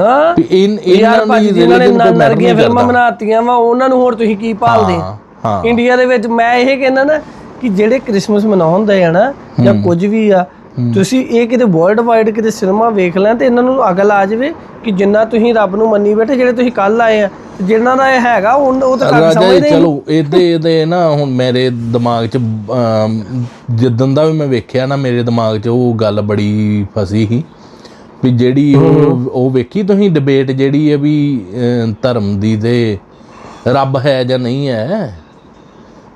ਹਾਂ। ਇਨ ਯਾਰ ਇਹਨਾਂ ਦੀ ਜਿਨ੍ਹਾਂ ਨੇ ਨਰਗੀਆਂ ਫਿਲਮਾਂ। ਬਣਾਤੀਆਂ ਵਾ ਉਹਨਾਂ ਨੂੰ ਹੋਰ ਤੁਸੀਂ ਕੀ ਭਾਲਦੇ? ਹਾਂ, ਹਾਂ। ਇੰਡੀਆ ਦੇ ਵਿੱਚ ਮੈਂ ਇਹ ਕਹਿੰਦਾ ਨਾ ਕਿ ਜਿਹੜੇ ਕ੍ਰਿਸਮਸ ਮਨਾਉਂਦੇ ਆ ਨਾ ਜਾਂ ਕੁਝ ਵੀ ਆ ਤੁਸੀਂ ਇਹ ਕਿਤੇ ਵਰਲਡ ਵਾਈਡ ਕਿਤੇ ਸਿਨੇਮਾ ਵੇਖ ਲੈਣ ਤੇ ਇਹਨਾਂ ਨੂੰ ਅਗਲ ਆ ਜਾਵੇ ਕਿ ਜਿੰਨਾ ਤੁਸੀਂ ਰੱਬ ਨੂੰ ਮੰਨੀ ਬੈਠੇ ਜਿਹੜੇ ਤੁਸੀਂ ਕੱਲ ਆਏ ਆ ਜਿਨ੍ਹਾਂ ਦਾ ਇਹ ਹੈਗਾ ਉਹ ਤਾਂ ਜੀ ਸਮਝਦੇ ਨਹੀਂ। ਚਲੋ ਇਹਦੇ ਇਹਦੇ ਨਾ ਹੁਣ ਮੇਰੇ ਦਿਮਾਗ 'ਚ ਜਿੱਦਣ ਦਾ ਵੀ ਮੈਂ ਵੇਖਿਆ ਨਾ ਮੇਰੇ ਦਿਮਾਗ 'ਚ ਉਹ ਗੱਲ ਬੜੀ ਫਸੀ ਸੀ ਵੀ ਜਿਹੜੀ ਉਹ ਉਹ ਵੇਖੀ ਤੁਸੀਂ ਡਿਬੇਟ ਜਿਹੜੀ ਹੈ ਵੀ ਧਰਮ ਦੀ ਤੇ ਰੱਬ ਹੈ ਜਾਂ ਨਹੀਂ ਹੈ?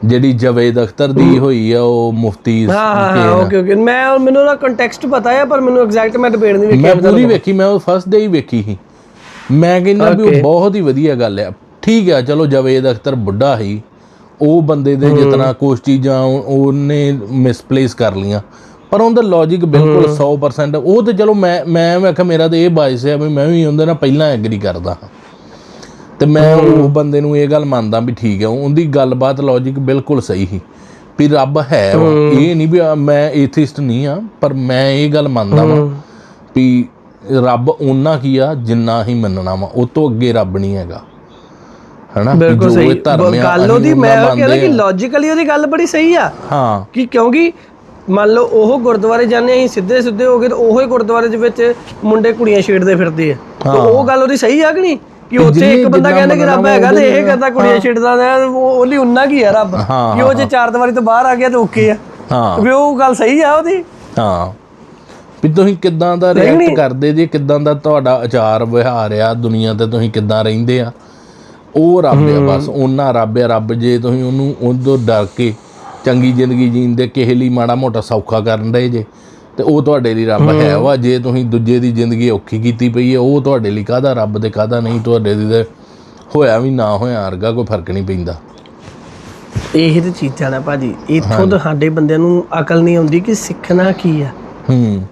ਜਿਹੜੀ ਜਵੇਦ ਅਖਤਰ ਦੀ ਹੋਈ ਆ ਉਹ ਮੁਫਤੀ ਹਾਂ ਹਾਂ ਹਾਂ ਓਕੇ ਓਕੇ ਮੈਂ ਮੈਨੂੰ ਉਹਦਾ ਕੰਟੈਕਸਟ ਪਤਾ ਹੈ ਪਰ ਮੈਨੂੰ ਐਗਜ਼ੈਕਟ ਮੈਂ ਡਿਬੇਟ ਨਹੀਂ ਵੇਖੀ ਮੈਂ ਪੂਰੀ ਵੇਖੀ ਮੈਂ ਉਹ ਫਸਟ ਡੇ ਹੀ ਵੇਖੀ ਸੀ। ਮੈਂ ਕਹਿੰਦਾ ਵੀ ਉਹ ਬਹੁਤ ਹੀ ਵਧੀਆ ਗੱਲ ਆ। ਠੀਕ ਆ ਚਲੋ ਜਵੇਦ ਅਖਤਰ ਬੁੱਢਾ ਸੀ। ਉਹ ਬੰਦੇ ਦੇ ਜਿਤਨਾ ਕੁਛ ਚੀਜ਼ਾਂ ਉਹ- ਉਹਨੇ ਮਿਸਪਲੇਸ ਕਰ ਲੀਆਂ ਪਰ ਉਹਦਾ ਲੌਜੀਕ ਬਿਲਕੁਲ 100% ਉਹ ਤੇ ਚਲੋ ਮੈਂ ਮੈਂ ਕਿਹਾ ਮੇਰਾ ਤੇ ਇਹ ਬਾਇਸ ਹੈ ਵੀ ਮੈਂ ਵੀ ਉਹਦੇ ਨਾਲ ਪਹਿਲਾਂ ਐਗਰੀ ਕਰਦਾ ਹਾਂ। ਤੇ ਮੈਂ ਉਹ ਬੰਦੇ ਨੂੰ ਇਹ ਗੱਲ ਮੰਨਦਾ ਵੀ ਠੀਕ ਹੈ ਉਹਦੀ ਗੱਲਬਾਤ ਲੌਜੀਕ ਬਿਲਕੁਲ ਸਹੀ ਸੀ ਵੀ ਰੱਬ ਹੈ। ਇਹ ਨਹੀਂ ਵੀ ਮੈਂ ਏਥਿਸਟ ਨਹੀਂ ਆ ਪਰ ਮੈਂ ਇਹ ਗੱਲ ਮੰਨਦਾ ਵਾਂ ਵੀ ਰੱਬ ਉਹਨਾਂ ਕੀ ਆ ਜਿੰਨਾ ਹੀ ਮੰਨਣਾ ਵਾ ਉਹ ਤੋਂ ਅੱਗੇ ਰੱਬ ਨਹੀਂ ਹੈਗਾ। ਹਨਾ? ਬਿਲਕੁਲ ਸਹੀ। ਗੱਲ ਉਹਦੀ ਮੈਂ ਕਹਿੰਦਾ ਕਿ। ਲੌਜੀਕਲੀ ਉਹਦੀ ਗੱਲ ਬੜੀ ਸਹੀ ਆ। ਹਾਂ। ਕਿ ਕਿਉਂਕਿ ਮੰਨ ਲਓ ਉਹ ਗੁਰਦੁਆਰੇ ਜਾਂਦੇ ਅਸੀਂ ਸਿੱਧੇ ਸਿੱਧੇ ਹੋ ਗਏ ਤੇ ਉਹੋ ਹੀ ਗੁਰਦੁਆਰੇ ਦੇ ਵਿੱਚ ਮੁੰਡੇ ਕੁੜੀਆਂ ਛੇੜਦੇ ਫਿਰਦੇ ਆ। ਤੇ ਉਹ ਗੱਲ ਉਹਦੀ ਸਹੀ ਆ ਕਿ ਨਹੀਂ? ਕਿ ਉੱਥੇ ਇੱਕ ਬੰਦਾ ਕਹਿੰਦਾ ਕਿ ਰੱਬ ਹੈਗਾ ਤੇ ਇਹ ਕਰਦਾ ਕੁੜੀਆਂ ਛੇੜਦਾ ਉਹ ਉਹਲੀ ਉਨਾ ਕੀ ਆ ਰੱਬ। ਹਾਂ, ਕਿ ਉਹ ਜੇ ਚਾਰ ਦੀਵਾਰੀ ਤੋਂ ਬਾਹਰ ਆ ਗਿਆ ਤੇ ਓਕੇ ਆ। ਹਾਂ। ਵੀ ਉਹ ਗੱਲ ਸਹੀ ਆ ਉਹਦੀ। ਹਾਂ। ਵੀ ਤੁਸੀਂ ਕਿੱਦਾਂ ਦਾ ਰਿਐਕਟ। ਕਰਦੇ ਜੇ ਕਿੱਦਾਂ ਦਾ ਤੁਹਾਡਾ ਆਚਾਰ ਵਿਹਾਰ ਆ ਦੁਨੀਆ ਤੇ ਤੁਸੀਂ ਕਿੱਦਾਂ ਰਹਿੰਦੇ ਆ? ਉਹ ਰੱਬ ਆ ਬਸ ਉਹਨਾਂ ਰੱਬ ਆ ਰੱਬ ਜੇ ਤੁਸੀਂ ਉਹਨੂੰ ਉਹਦੋਂ ਡਰ ਕੇ ਚੰਗੀ ਜ਼ਿੰਦਗੀ ਜੀਣ ਦੇ ਕਿਸੇ ਲਈ ਮਾੜਾ ਮੋਟਾ ਸੌਖਾ ਕਰਨ ਦੇ ਜੇ। ਤੇ ਉਹ ਤੁਹਾਡੇ ਲਈ ਰੱਬ ਹੈ ਵਾ ਜੇ ਤੁਸੀਂ ਦੂਜੇ ਦੀ ਜ਼ਿੰਦਗੀ ਔਖੀ ਕੀਤੀ ਪਈ ਹੈ ਉਹ ਤੁਹਾਡੇ ਲਈ ਕਾਹਦਾ ਰੱਬ ਤੇ ਕਾਹਦਾ ਨਹੀਂ ਤੁਹਾਡੇ ਤੇ ਹੋਇਆ ਵੀ ਨਾ ਹੋਇਆ ਵਰਗਾ ਕੋਈ ਫ਼ਰਕ ਨਹੀਂ ਪੈਂਦਾ। ਇਹ ਤੇ ਚੀਜ਼ਾਂ ਨਾ ਭਾਜੀ ਇੱਥੋਂ ਤਾਂ ਸਾਡੇ ਬੰਦਿਆਂ ਨੂੰ ਅਕਲ ਨਹੀਂ ਆਉਂਦੀ ਕਿ ਸਿੱਖਣਾ ਕੀ ਆ। ਹੂੰ।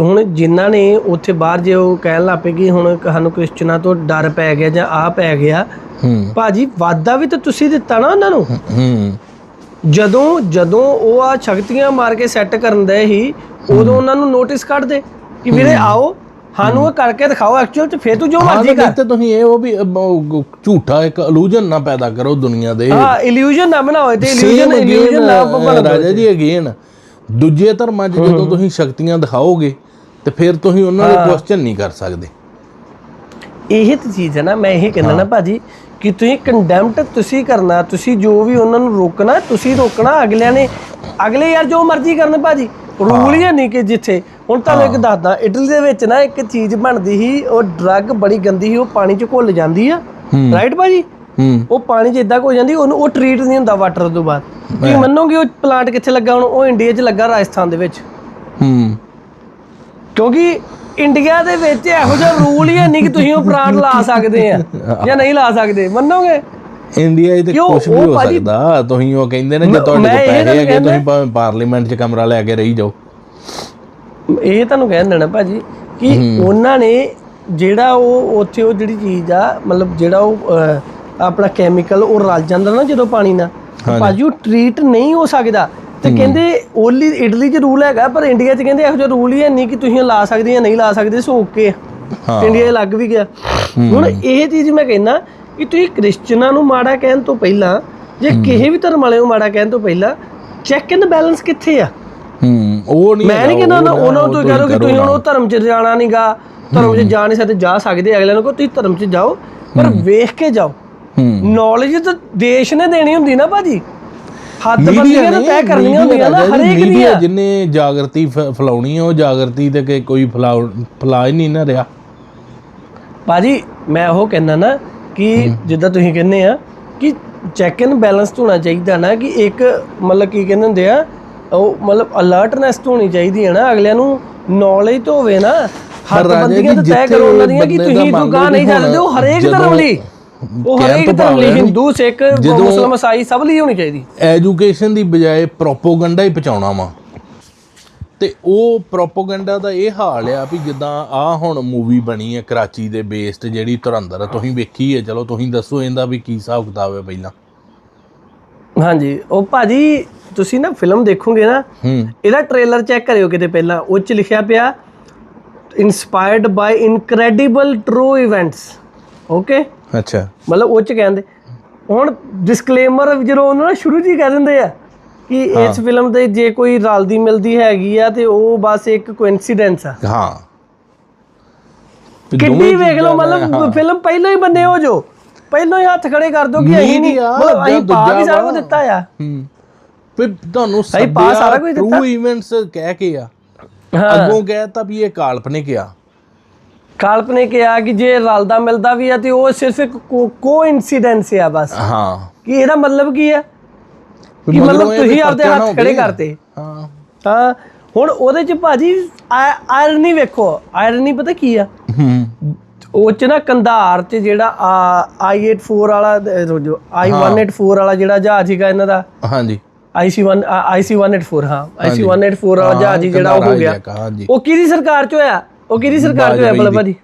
ਹੁਣ ਜਿਨ੍ਹਾਂ ਨੇ ਉੱਥੇ ਬਾਹਰ ਜੇ ਉਹ ਕਹਿਣ ਲੱਪੇ ਕਿ ਹੁਣ ਸਾਨੂੰ ਕ੍ਰਿਸਚਨਾਂ ਤੋਂ ਡਰ ਪੈ ਗਿਆ ਜਾਂ ਆ ਪੈ ਗਿਆ ਹੂੰ। ਭਾਜੀ ਵਾਦਾ ਵੀ ਤਾਂ ਤੁਸੀਂ ਦਿੱਤਾ ਨਾ ਉਹਨਾਂ ਨੂੰ। ਹੂੰ। ਜਦੋਂ ਜਦੋਂ ਉਹ ਆ ਸ਼ਕਤੀਆਂ ਮਾਰ ਕੇ ਸੈੱਟ ਕਰਨ ਦੇ ਹੀ ਉਦੋਂ ਉਹਨਾਂ ਨੂੰ ਨੋਟਿਸ ਕੱਢ ਦੇ ਕਿ ਵੀਰੇ ਆਓ ਸਾਨੂੰ ਇਹ ਕਰਕੇ ਦਿਖਾਓ ਐਕਚੁਅਲ ਚ ਫੇਰ ਤੂੰ ਜੋ ਮਰਜ਼ੀ ਕਰ। ਤੇ ਤੁਸੀਂ ਇਹ ਉਹ ਵੀ ਝੂਠਾ ਇੱਕ ਇਲੂਜਨ ਨਾ ਪੈਦਾ ਕਰੋ ਦੁਨੀਆ ਦੇ। ਹਾਂ ਇਲੂਜਨ ਨਾ ਬਣਾਓ ਤੇ ਇਲੂਜਨ ਇਲੂਜਨ ਨਾ ਅ, ਬਣ ਰਾਜਾ ਜੀ ਅਗੇਨ ਦੂਜੇ ਧਰਮਾਂ 'ਚ ਜਦੋਂ ਤੁਸੀਂ ਸ਼ਕਤੀਆਂ ਦਿਖਾਓਗੇ ਤੇ ਫਿਰ ਤੁਸੀਂ ਉਹਨਾਂ ਦੇ ਕੁਐਸਚਨ ਨਹੀਂ ਕਰ ਸਕਦੇ। ਇਹ ਤੇ ਚੀਜ਼ ਹੈ ਨਾ ਮੈਂ ਇਹ ਕਹਿੰਦਾ ਨਾ ਭਾਜੀ ਕਿ ਤੁਸੀਂ ਕੰਡੈਮਟ ਤੁਸੀਂ ਕਰਨਾ ਤੁਸੀਂ ਜੋ ਵੀ ਉਹਨਾਂ ਨੂੰ ਰੋਕਣਾ ਤੁਸੀਂ ਰੋਕਣਾ ਅਗਲਿਆਂ ਨੇ। ਅਗਲੇ ਯਾਰ ਜੋ ਮਰਜ਼ੀ ਕਰਨ ਭਾਜੀ ਰੂਲ ਹੀ ਨਹੀਂ ਕਿ ਜਿੱਥੇ। ਹੁਣ ਤੁਹਾਨੂੰ ਇੱਕ ਦੱਸਦਾ ਇਟਲੀ ਦੇ ਵਿੱਚ ਨਾ ਇੱਕ ਚੀਜ਼ ਬਣਦੀ ਸੀ ਉਹ ਡਰੱਗ ਬੜੀ ਗੰਦੀ ਸੀ ਉਹ ਪਾਣੀ 'ਚ ਘੁਲ ਜਾਂਦੀ ਆ। ਰਾਈਟ ਭਾਜੀ? ਉਹ ਪਾਣੀ 'ਚ ਇਦਾਂ ਹੋ ਜਾਂਦੀ ਉਹਨੂੰ ਉਹ ਟ੍ਰੀਟ ਨਹੀਂ ਹੁੰਦਾ ਵਾਟਰ ਤੋਂ ਬਾਅਦ। ਤੁਸੀਂ ਮੰਨੋਗੇ ਉਹ ਪਲਾਂਟ ਕਿੱਥੇ ਲੱਗਾ ਹੁਣ? ਉਹ ਇੰਡੀਆ 'ਚ ਲੱਗਾ ਰਾਜਸਥਾਨ ਦੇ ਵਿੱਚ। ਹੂੰ। ਕਿਉਂਕਿ ਇੰਡੀਆ ਦੇ ਵਿੱਚ ਇਹੋ ਜਿਹਾ ਰੂਲ ਹੀ ਨਹੀਂ ਕਿ ਤੁਸੀਂ ਉਹ ਪਲਾਂਟ ਲਾ ਸਕਦੇ ਆ ਜਾਂ ਨਹੀਂ ਲਾ ਸਕਦੇ ਮੰਨੋਗੇ? ਇੰਡੀਆ 'ਚ ਤੇ? ਕੁਝ ਵੀ ਹੋ ਸਕਦਾ। ਤੁਸੀਂ ਉਹ ਕਹਿੰਦੇ ਨੇ ਜੇ ਤੁਹਾਡੇ ਕੋਲ ਇਹ ਪੈਸੇ ਹੈਗੇ ਤੁਸੀਂ ਭਾਵੇਂ ਪਾਰਲੀਮੈਂਟ 'ਚ ਕਮਰਾ ਲੈ ਕੇ ਰਹੀ ਜਾਓ। ਇਹ ਤੁਹਾਨੂੰ ਕਹਿ ਦੇਣਾ ਭਾਜੀ ਕਿ ਉਹਨਾਂ ਨੇ ਜਿਹੜਾ ਉਹ ਉੱਥੇ ਉਹ ਜਿਹੜੀ ਚੀਜ਼ ਆ ਮਤਲਬ ਜਿਹੜਾ ਉਹ ਆਪਣਾ ਕੈਮੀਕਲ ਉਹ ਰਲ ਜਾਂਦਾ ਨਾ ਜਦੋਂ ਪਾਣੀ ਨਾਲ। ਭਾਜੀ ਉਹ ਟ੍ਰੀਟ ਨਹੀਂ ਹੋ ਸਕਦਾ। ਤੇ ਕਹਿੰਦੇ ਓਨਲੀ ਇਟਲੀ 'ਚ ਰੂਲ ਹੈਗਾ ਪਰ ਇੰਡੀਆ 'ਚ ਕਹਿੰਦੇ ਇਹੋ ਜਿਹਾ ਰੂਲ ਹੀ ਹੈ ਨਹੀਂ ਕਿ ਤੁਸੀਂ ਲਾ ਸਕਦੇ ਜਾਂ ਨਹੀਂ ਲਾ ਸਕਦੇ ਸੋ ਓਕੇ ਹਾਂ। ਇੰਡੀਆ ਲੱਗ ਵੀ ਗਿਆ। ਹੁਣ ਇਹ ਚੀਜ਼ ਮੈਂ ਕਹਿੰਦਾ ਕਿ ਤੁਸੀਂ ਕ੍ਰਿਸਚੀਅਨਾਂ ਨੂੰ ਮਾੜਾ ਕਹਿਣ ਤੋਂ ਪਹਿਲਾਂ ਜੇ ਕਿਸੇ ਵੀ ਧਰਮ ਵਾਲੇ ਨੂੰ ਮਾੜਾ ਕਹਿਣ ਤੋਂ ਪਹਿਲਾਂ ਚੈੱਕ ਐਂਡ ਬੈਲੈਂਸ ਕਿੱਥੇ ਆ? ਹੂੰ ਉਹ ਨਹੀਂ ਮੈਂ ਨਹੀਂ ਕਹਿੰਦਾ ਉਹ ਉਹਨਾਂ ਨੂੰ ਤੁਸੀਂ ਕਹੋ ਕਿ ਤੁਸੀਂ। ਉਹ ਧਰਮ 'ਚ ਜਾਣਾ ਨਹੀਂਗਾ ਧਰਮ 'ਚ ਜਾ ਨਹੀਂ ਸਕਦੇ ਜਾ ਸਕਦੇ ਅਗਲੇ ਨੂੰ ਕਹੋ ਤੁਸੀਂ ਧਰਮ 'ਚ ਜਾਓ ਪਰ ਵੇਖ ਕੇ ਜਾਓ। ਹੂੰ। ਨੌਲੇਜ ਤਾਂ ਦੇਸ਼ ਨੇ ਦੇਣੀ ਹੁੰਦੀ ਨਾ ਭਾਜੀ। ਹੱਦ ਮੀਡੀਆ ਬੰਦੀਆਂ ਤਾਂ ਤੈਅ ਕਰਨੀਆਂ ਹੁੰਦੀਆਂ ਨਾ ਹਰੇਕ ਦੀਆਂ। ਜਿੰਨੇ ਜਾਗਰਤੀ ਫੈਲਾਉਣੀ ਹੈ ਉਹ ਜਾਗਰਤੀ ਤੇ ਕੋਈ ਫੈਲਾਉ ਫੈਲਾ ਹੀ ਨਹੀਂ ਨਾ ਰਿਹਾ। ਭਾਜੀ ਮੈਂ ਉਹ ਕਹਿੰਦਾ ਨਾ ਕਿ ਜਿੱਦਾਂ ਤੁਸੀਂ ਕਹਿੰਦੇ ਆ ਕਿ ਚੈੱਕ ਐਂਡ ਬੈਲੈਂਸ ਹੋਣਾ ਚਾਹੀਦਾ ਨਾ ਕਿ ਇੱਕ ਮਤਲਬ ਕੀ ਕਹਿੰਦੇ ਹੁੰਦੇ ਆ ਉਹ ਮਤਲਬ ਅਲਰਟਨੈਸ ਹੋਣੀ ਚਾਹੀਦੀ ਹੈ ਨਾ ਅਗਲਿਆਂ ਨੂੰ ਨੌਲੇਜ ਤਾਂ ਹੋਵੇ ਨਾ ਹੱਦ ਬੰਦੀਆਂ ਤਾਂ ਤੈਅ ਕਰੋ ਉਹਨਾਂ ਦੀਆਂ ਕਿ ਤੁਸੀਂ ਗਾਹ ਨਹੀਂ ਸਕਦੇ ਉਹ ਹਰੇਕ ਧਰਮ ਲਈ ਉਹ ਹਰੇਕ ਤੋਂ ਧਰਮ ਲਈ ਹਿੰਦੂ ਸਿੱਖ ਮੁਸਲਮਾਨ ਈਸਾਈ ਸਭ ਲਈ ਹੋਣੀ ਚਾਹੀਦੀ। ਐਜੂਕੇਸ਼ਨ ਦੀ ਬਜਾਏ ਪ੍ਰੋਪੋਗੰਡਾ ਹੀ ਪਹੁੰਚਾਉਣਾ ਵਾ। ਤੇ ਉਹ ਪ੍ਰੋਪੋਗੰਡਾ ਦਾ ਇਹ ਹਾਲ ਆ ਵੀ ਜਿੱਦਾਂ ਆ ਹੁਣ ਮੂਵੀ ਬਣੀ ਹੈ ਕਰਾਚੀ ਦੇ ਬੇਸਡ ਜਿਹੜੀ ਧੁਰੰਦਰ ਤੁਸੀਂ ਵੇਖੀ ਹੈ ਚਲੋ ਤੁਸੀਂ ਦੱਸੋ ਇਹਦਾ ਵੀ ਕੀ ਹਿਸਾਬ ਕਿਤਾਬ ਹੈ ਪਹਿਲਾਂ। ਹਾਂਜੀ ਉਹ ਭਾਜੀ ਤੁਸੀਂ ਨਾ ਫਿਲਮ ਦੇਖੋਗੇ ਨਾ ਇਹਦਾ ਟ੍ਰੇਲਰ ਚੈੱਕ ਕਰਿਓ ਕਿਤੇ ਪਹਿਲਾਂ ਉਹ ਚ ਲਿਖਿਆ ਪਿਆ inspired by incredible true events okay ਅੱਛਾ। ਮਤਲਬ ਉਹ ਚ ਕਹਿੰਦੇ ਹੁਣ ਡਿਸਕਲੇਮਰ ਜਦੋਂ ਉਹਨਾਂ ਨੇ ਸ਼ੁਰੂ ਹੀ ਕਹਿ ਦਿੰਦੇ ਆ ਕਿ ਇਸ ਫਿਲਮ ਦੇ ਜੇ ਕੋਈ ਰਲਦੀ ਮਿਲਦੀ ਹੈਗੀ ਆ ਤੇ ਉਹ ਬਸ ਇੱਕ ਕੋਇਨਸੀਡੈਂਸ ਆ। ਹਾਂ। ਦੋਵੇਂ ਵੇਖ ਲਓ ਮਤਲਬ ਫਿਲਮ ਪਹਿਲਾਂ ਹੀ ਬੰਦੇ ਹੋ ਜੋ। ਪਹਿਲਾਂ ਹੀ ਹੱਥ ਖੜੇ ਕਰ ਦੋ ਕਿ ਅਸੀਂ ਨਹੀਂ ਮਤਲਬ ਅਸੀਂ ਜਾਂ ਪਾ ਵੀ ਸਾਰਾ ਕੁਝ। ਦਿੱਤਾ ਆ। ਹੂੰ। ਫਿਰ ਤੁਹਾਨੂੰ ਪਾ ਸਾਰਾ ਕੁਝ ਦਿੱਤਾ। ਟਰੂ ਇਵੈਂਟਸ ਕਹਿ ਕੇ ਆ। ਅੱਗੋਂ ਕਹਿਤਾ ਵੀ ਇਹ ਕਾਲਪਨਿਕ ਆ ਕਾਲਪਨਿਕ ਆ ਕਿ ਜੇ ਰਲਦਾ ਮਿਲਦਾ ਵੀ ਆ ਤੇ ਉਹ ਸਿਰਫ ਇੱਕ ਕੋਇਨਸੀਡੈਂਸ ਆ ਬਸ। ਹਾਂ। ਕਿ ਇਹਦਾ ਮਤਲਬ ਕੀ ਆ? ਵੀ ਕਿ ਮਤਲਬ ਤੁਸੀਂ ਆਪਦੇ ਹੱਥ ਨਾ ਖੜੇ। ਕਰਤੇ। ਹਾਂ। ਹਾਂ ਹੁਣ ਉਹਦੇ ਚ ਭਾਜੀ ਆਇਰਨੀ ਵੇਖੋ ਆਇਰਨੀ ਪਤਾ ਕੀ ਆ? ਹੂੰ। ਉਹ ਚ ਨਾ ਕੰਧਾਰ ਚ ਜਿਹੜਾ i84 ਵਾਲਾ ਜੋ i184 ਵਾਲਾ ਜਿਹੜਾ ਜਹਾਜ਼ ਸੀਗਾ ਇਹਨਾਂ ਦਾ। ਹਾਂਜੀ। IC1 IC184 ਹਾਂ। ਹਾਂਜੀ। IC184 ਵਾਲਾ ਹਾਂ, ਜਹਾਜ਼ ਜਿਹੜਾ ਉਹ ਹੋ ਗਿਆ। ਹੀ। ਉਹ ਕਿਹਦੀ ਸਰਕਾਰ ਚ ਹੋਇਆ? ਉਹ ਕਿਹਦੀ ਸਰਕਾਰ ਦੀ। ਭਾਜੀ?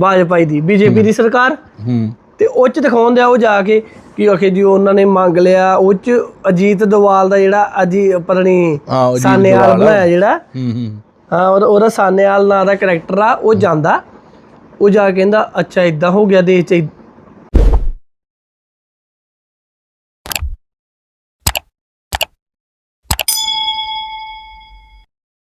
ਵਾਜਪਾਈ ਦੀ ਬੀਜੇਪੀ ਦੀ ਸਰਕਾਰ। ਹੂੰ। ਤੇ ਉਹ ਚ ਦਿਖਾਉਂਦੇ ਆ ਉਹ ਜਾ ਕੇ ਕਿ ਆਖੇ ਜੀ ਉਹਨਾਂ ਨੇ ਮੰਗ ਲਿਆ ਉਹ ਚ ਅਜੀਤ ਦੋਵਾਲ ਦਾ ਜਿਹੜਾ ਅਜੀ ਪਰਣੀ ਸਾਨੇਵਾਲ। ਬਣਾਇਆ ਜਿਹੜਾ। ਹੂੰ ਹੂੰ। ਹਾਂ ਔਰ ਉਹਦਾ ਸਾਨੇਵਾਲ ਨਾਂ ਦਾ ਕਰੈਕਟਰ ਆ ਉਹ ਜਾਂਦਾ। ਉਹ ਜਾ ਕੇ ਕਹਿੰਦਾ ਅੱਛਾ ਇਦਾਂ ਹੋ ਗਿਆ ਦੇਸ਼ ਚ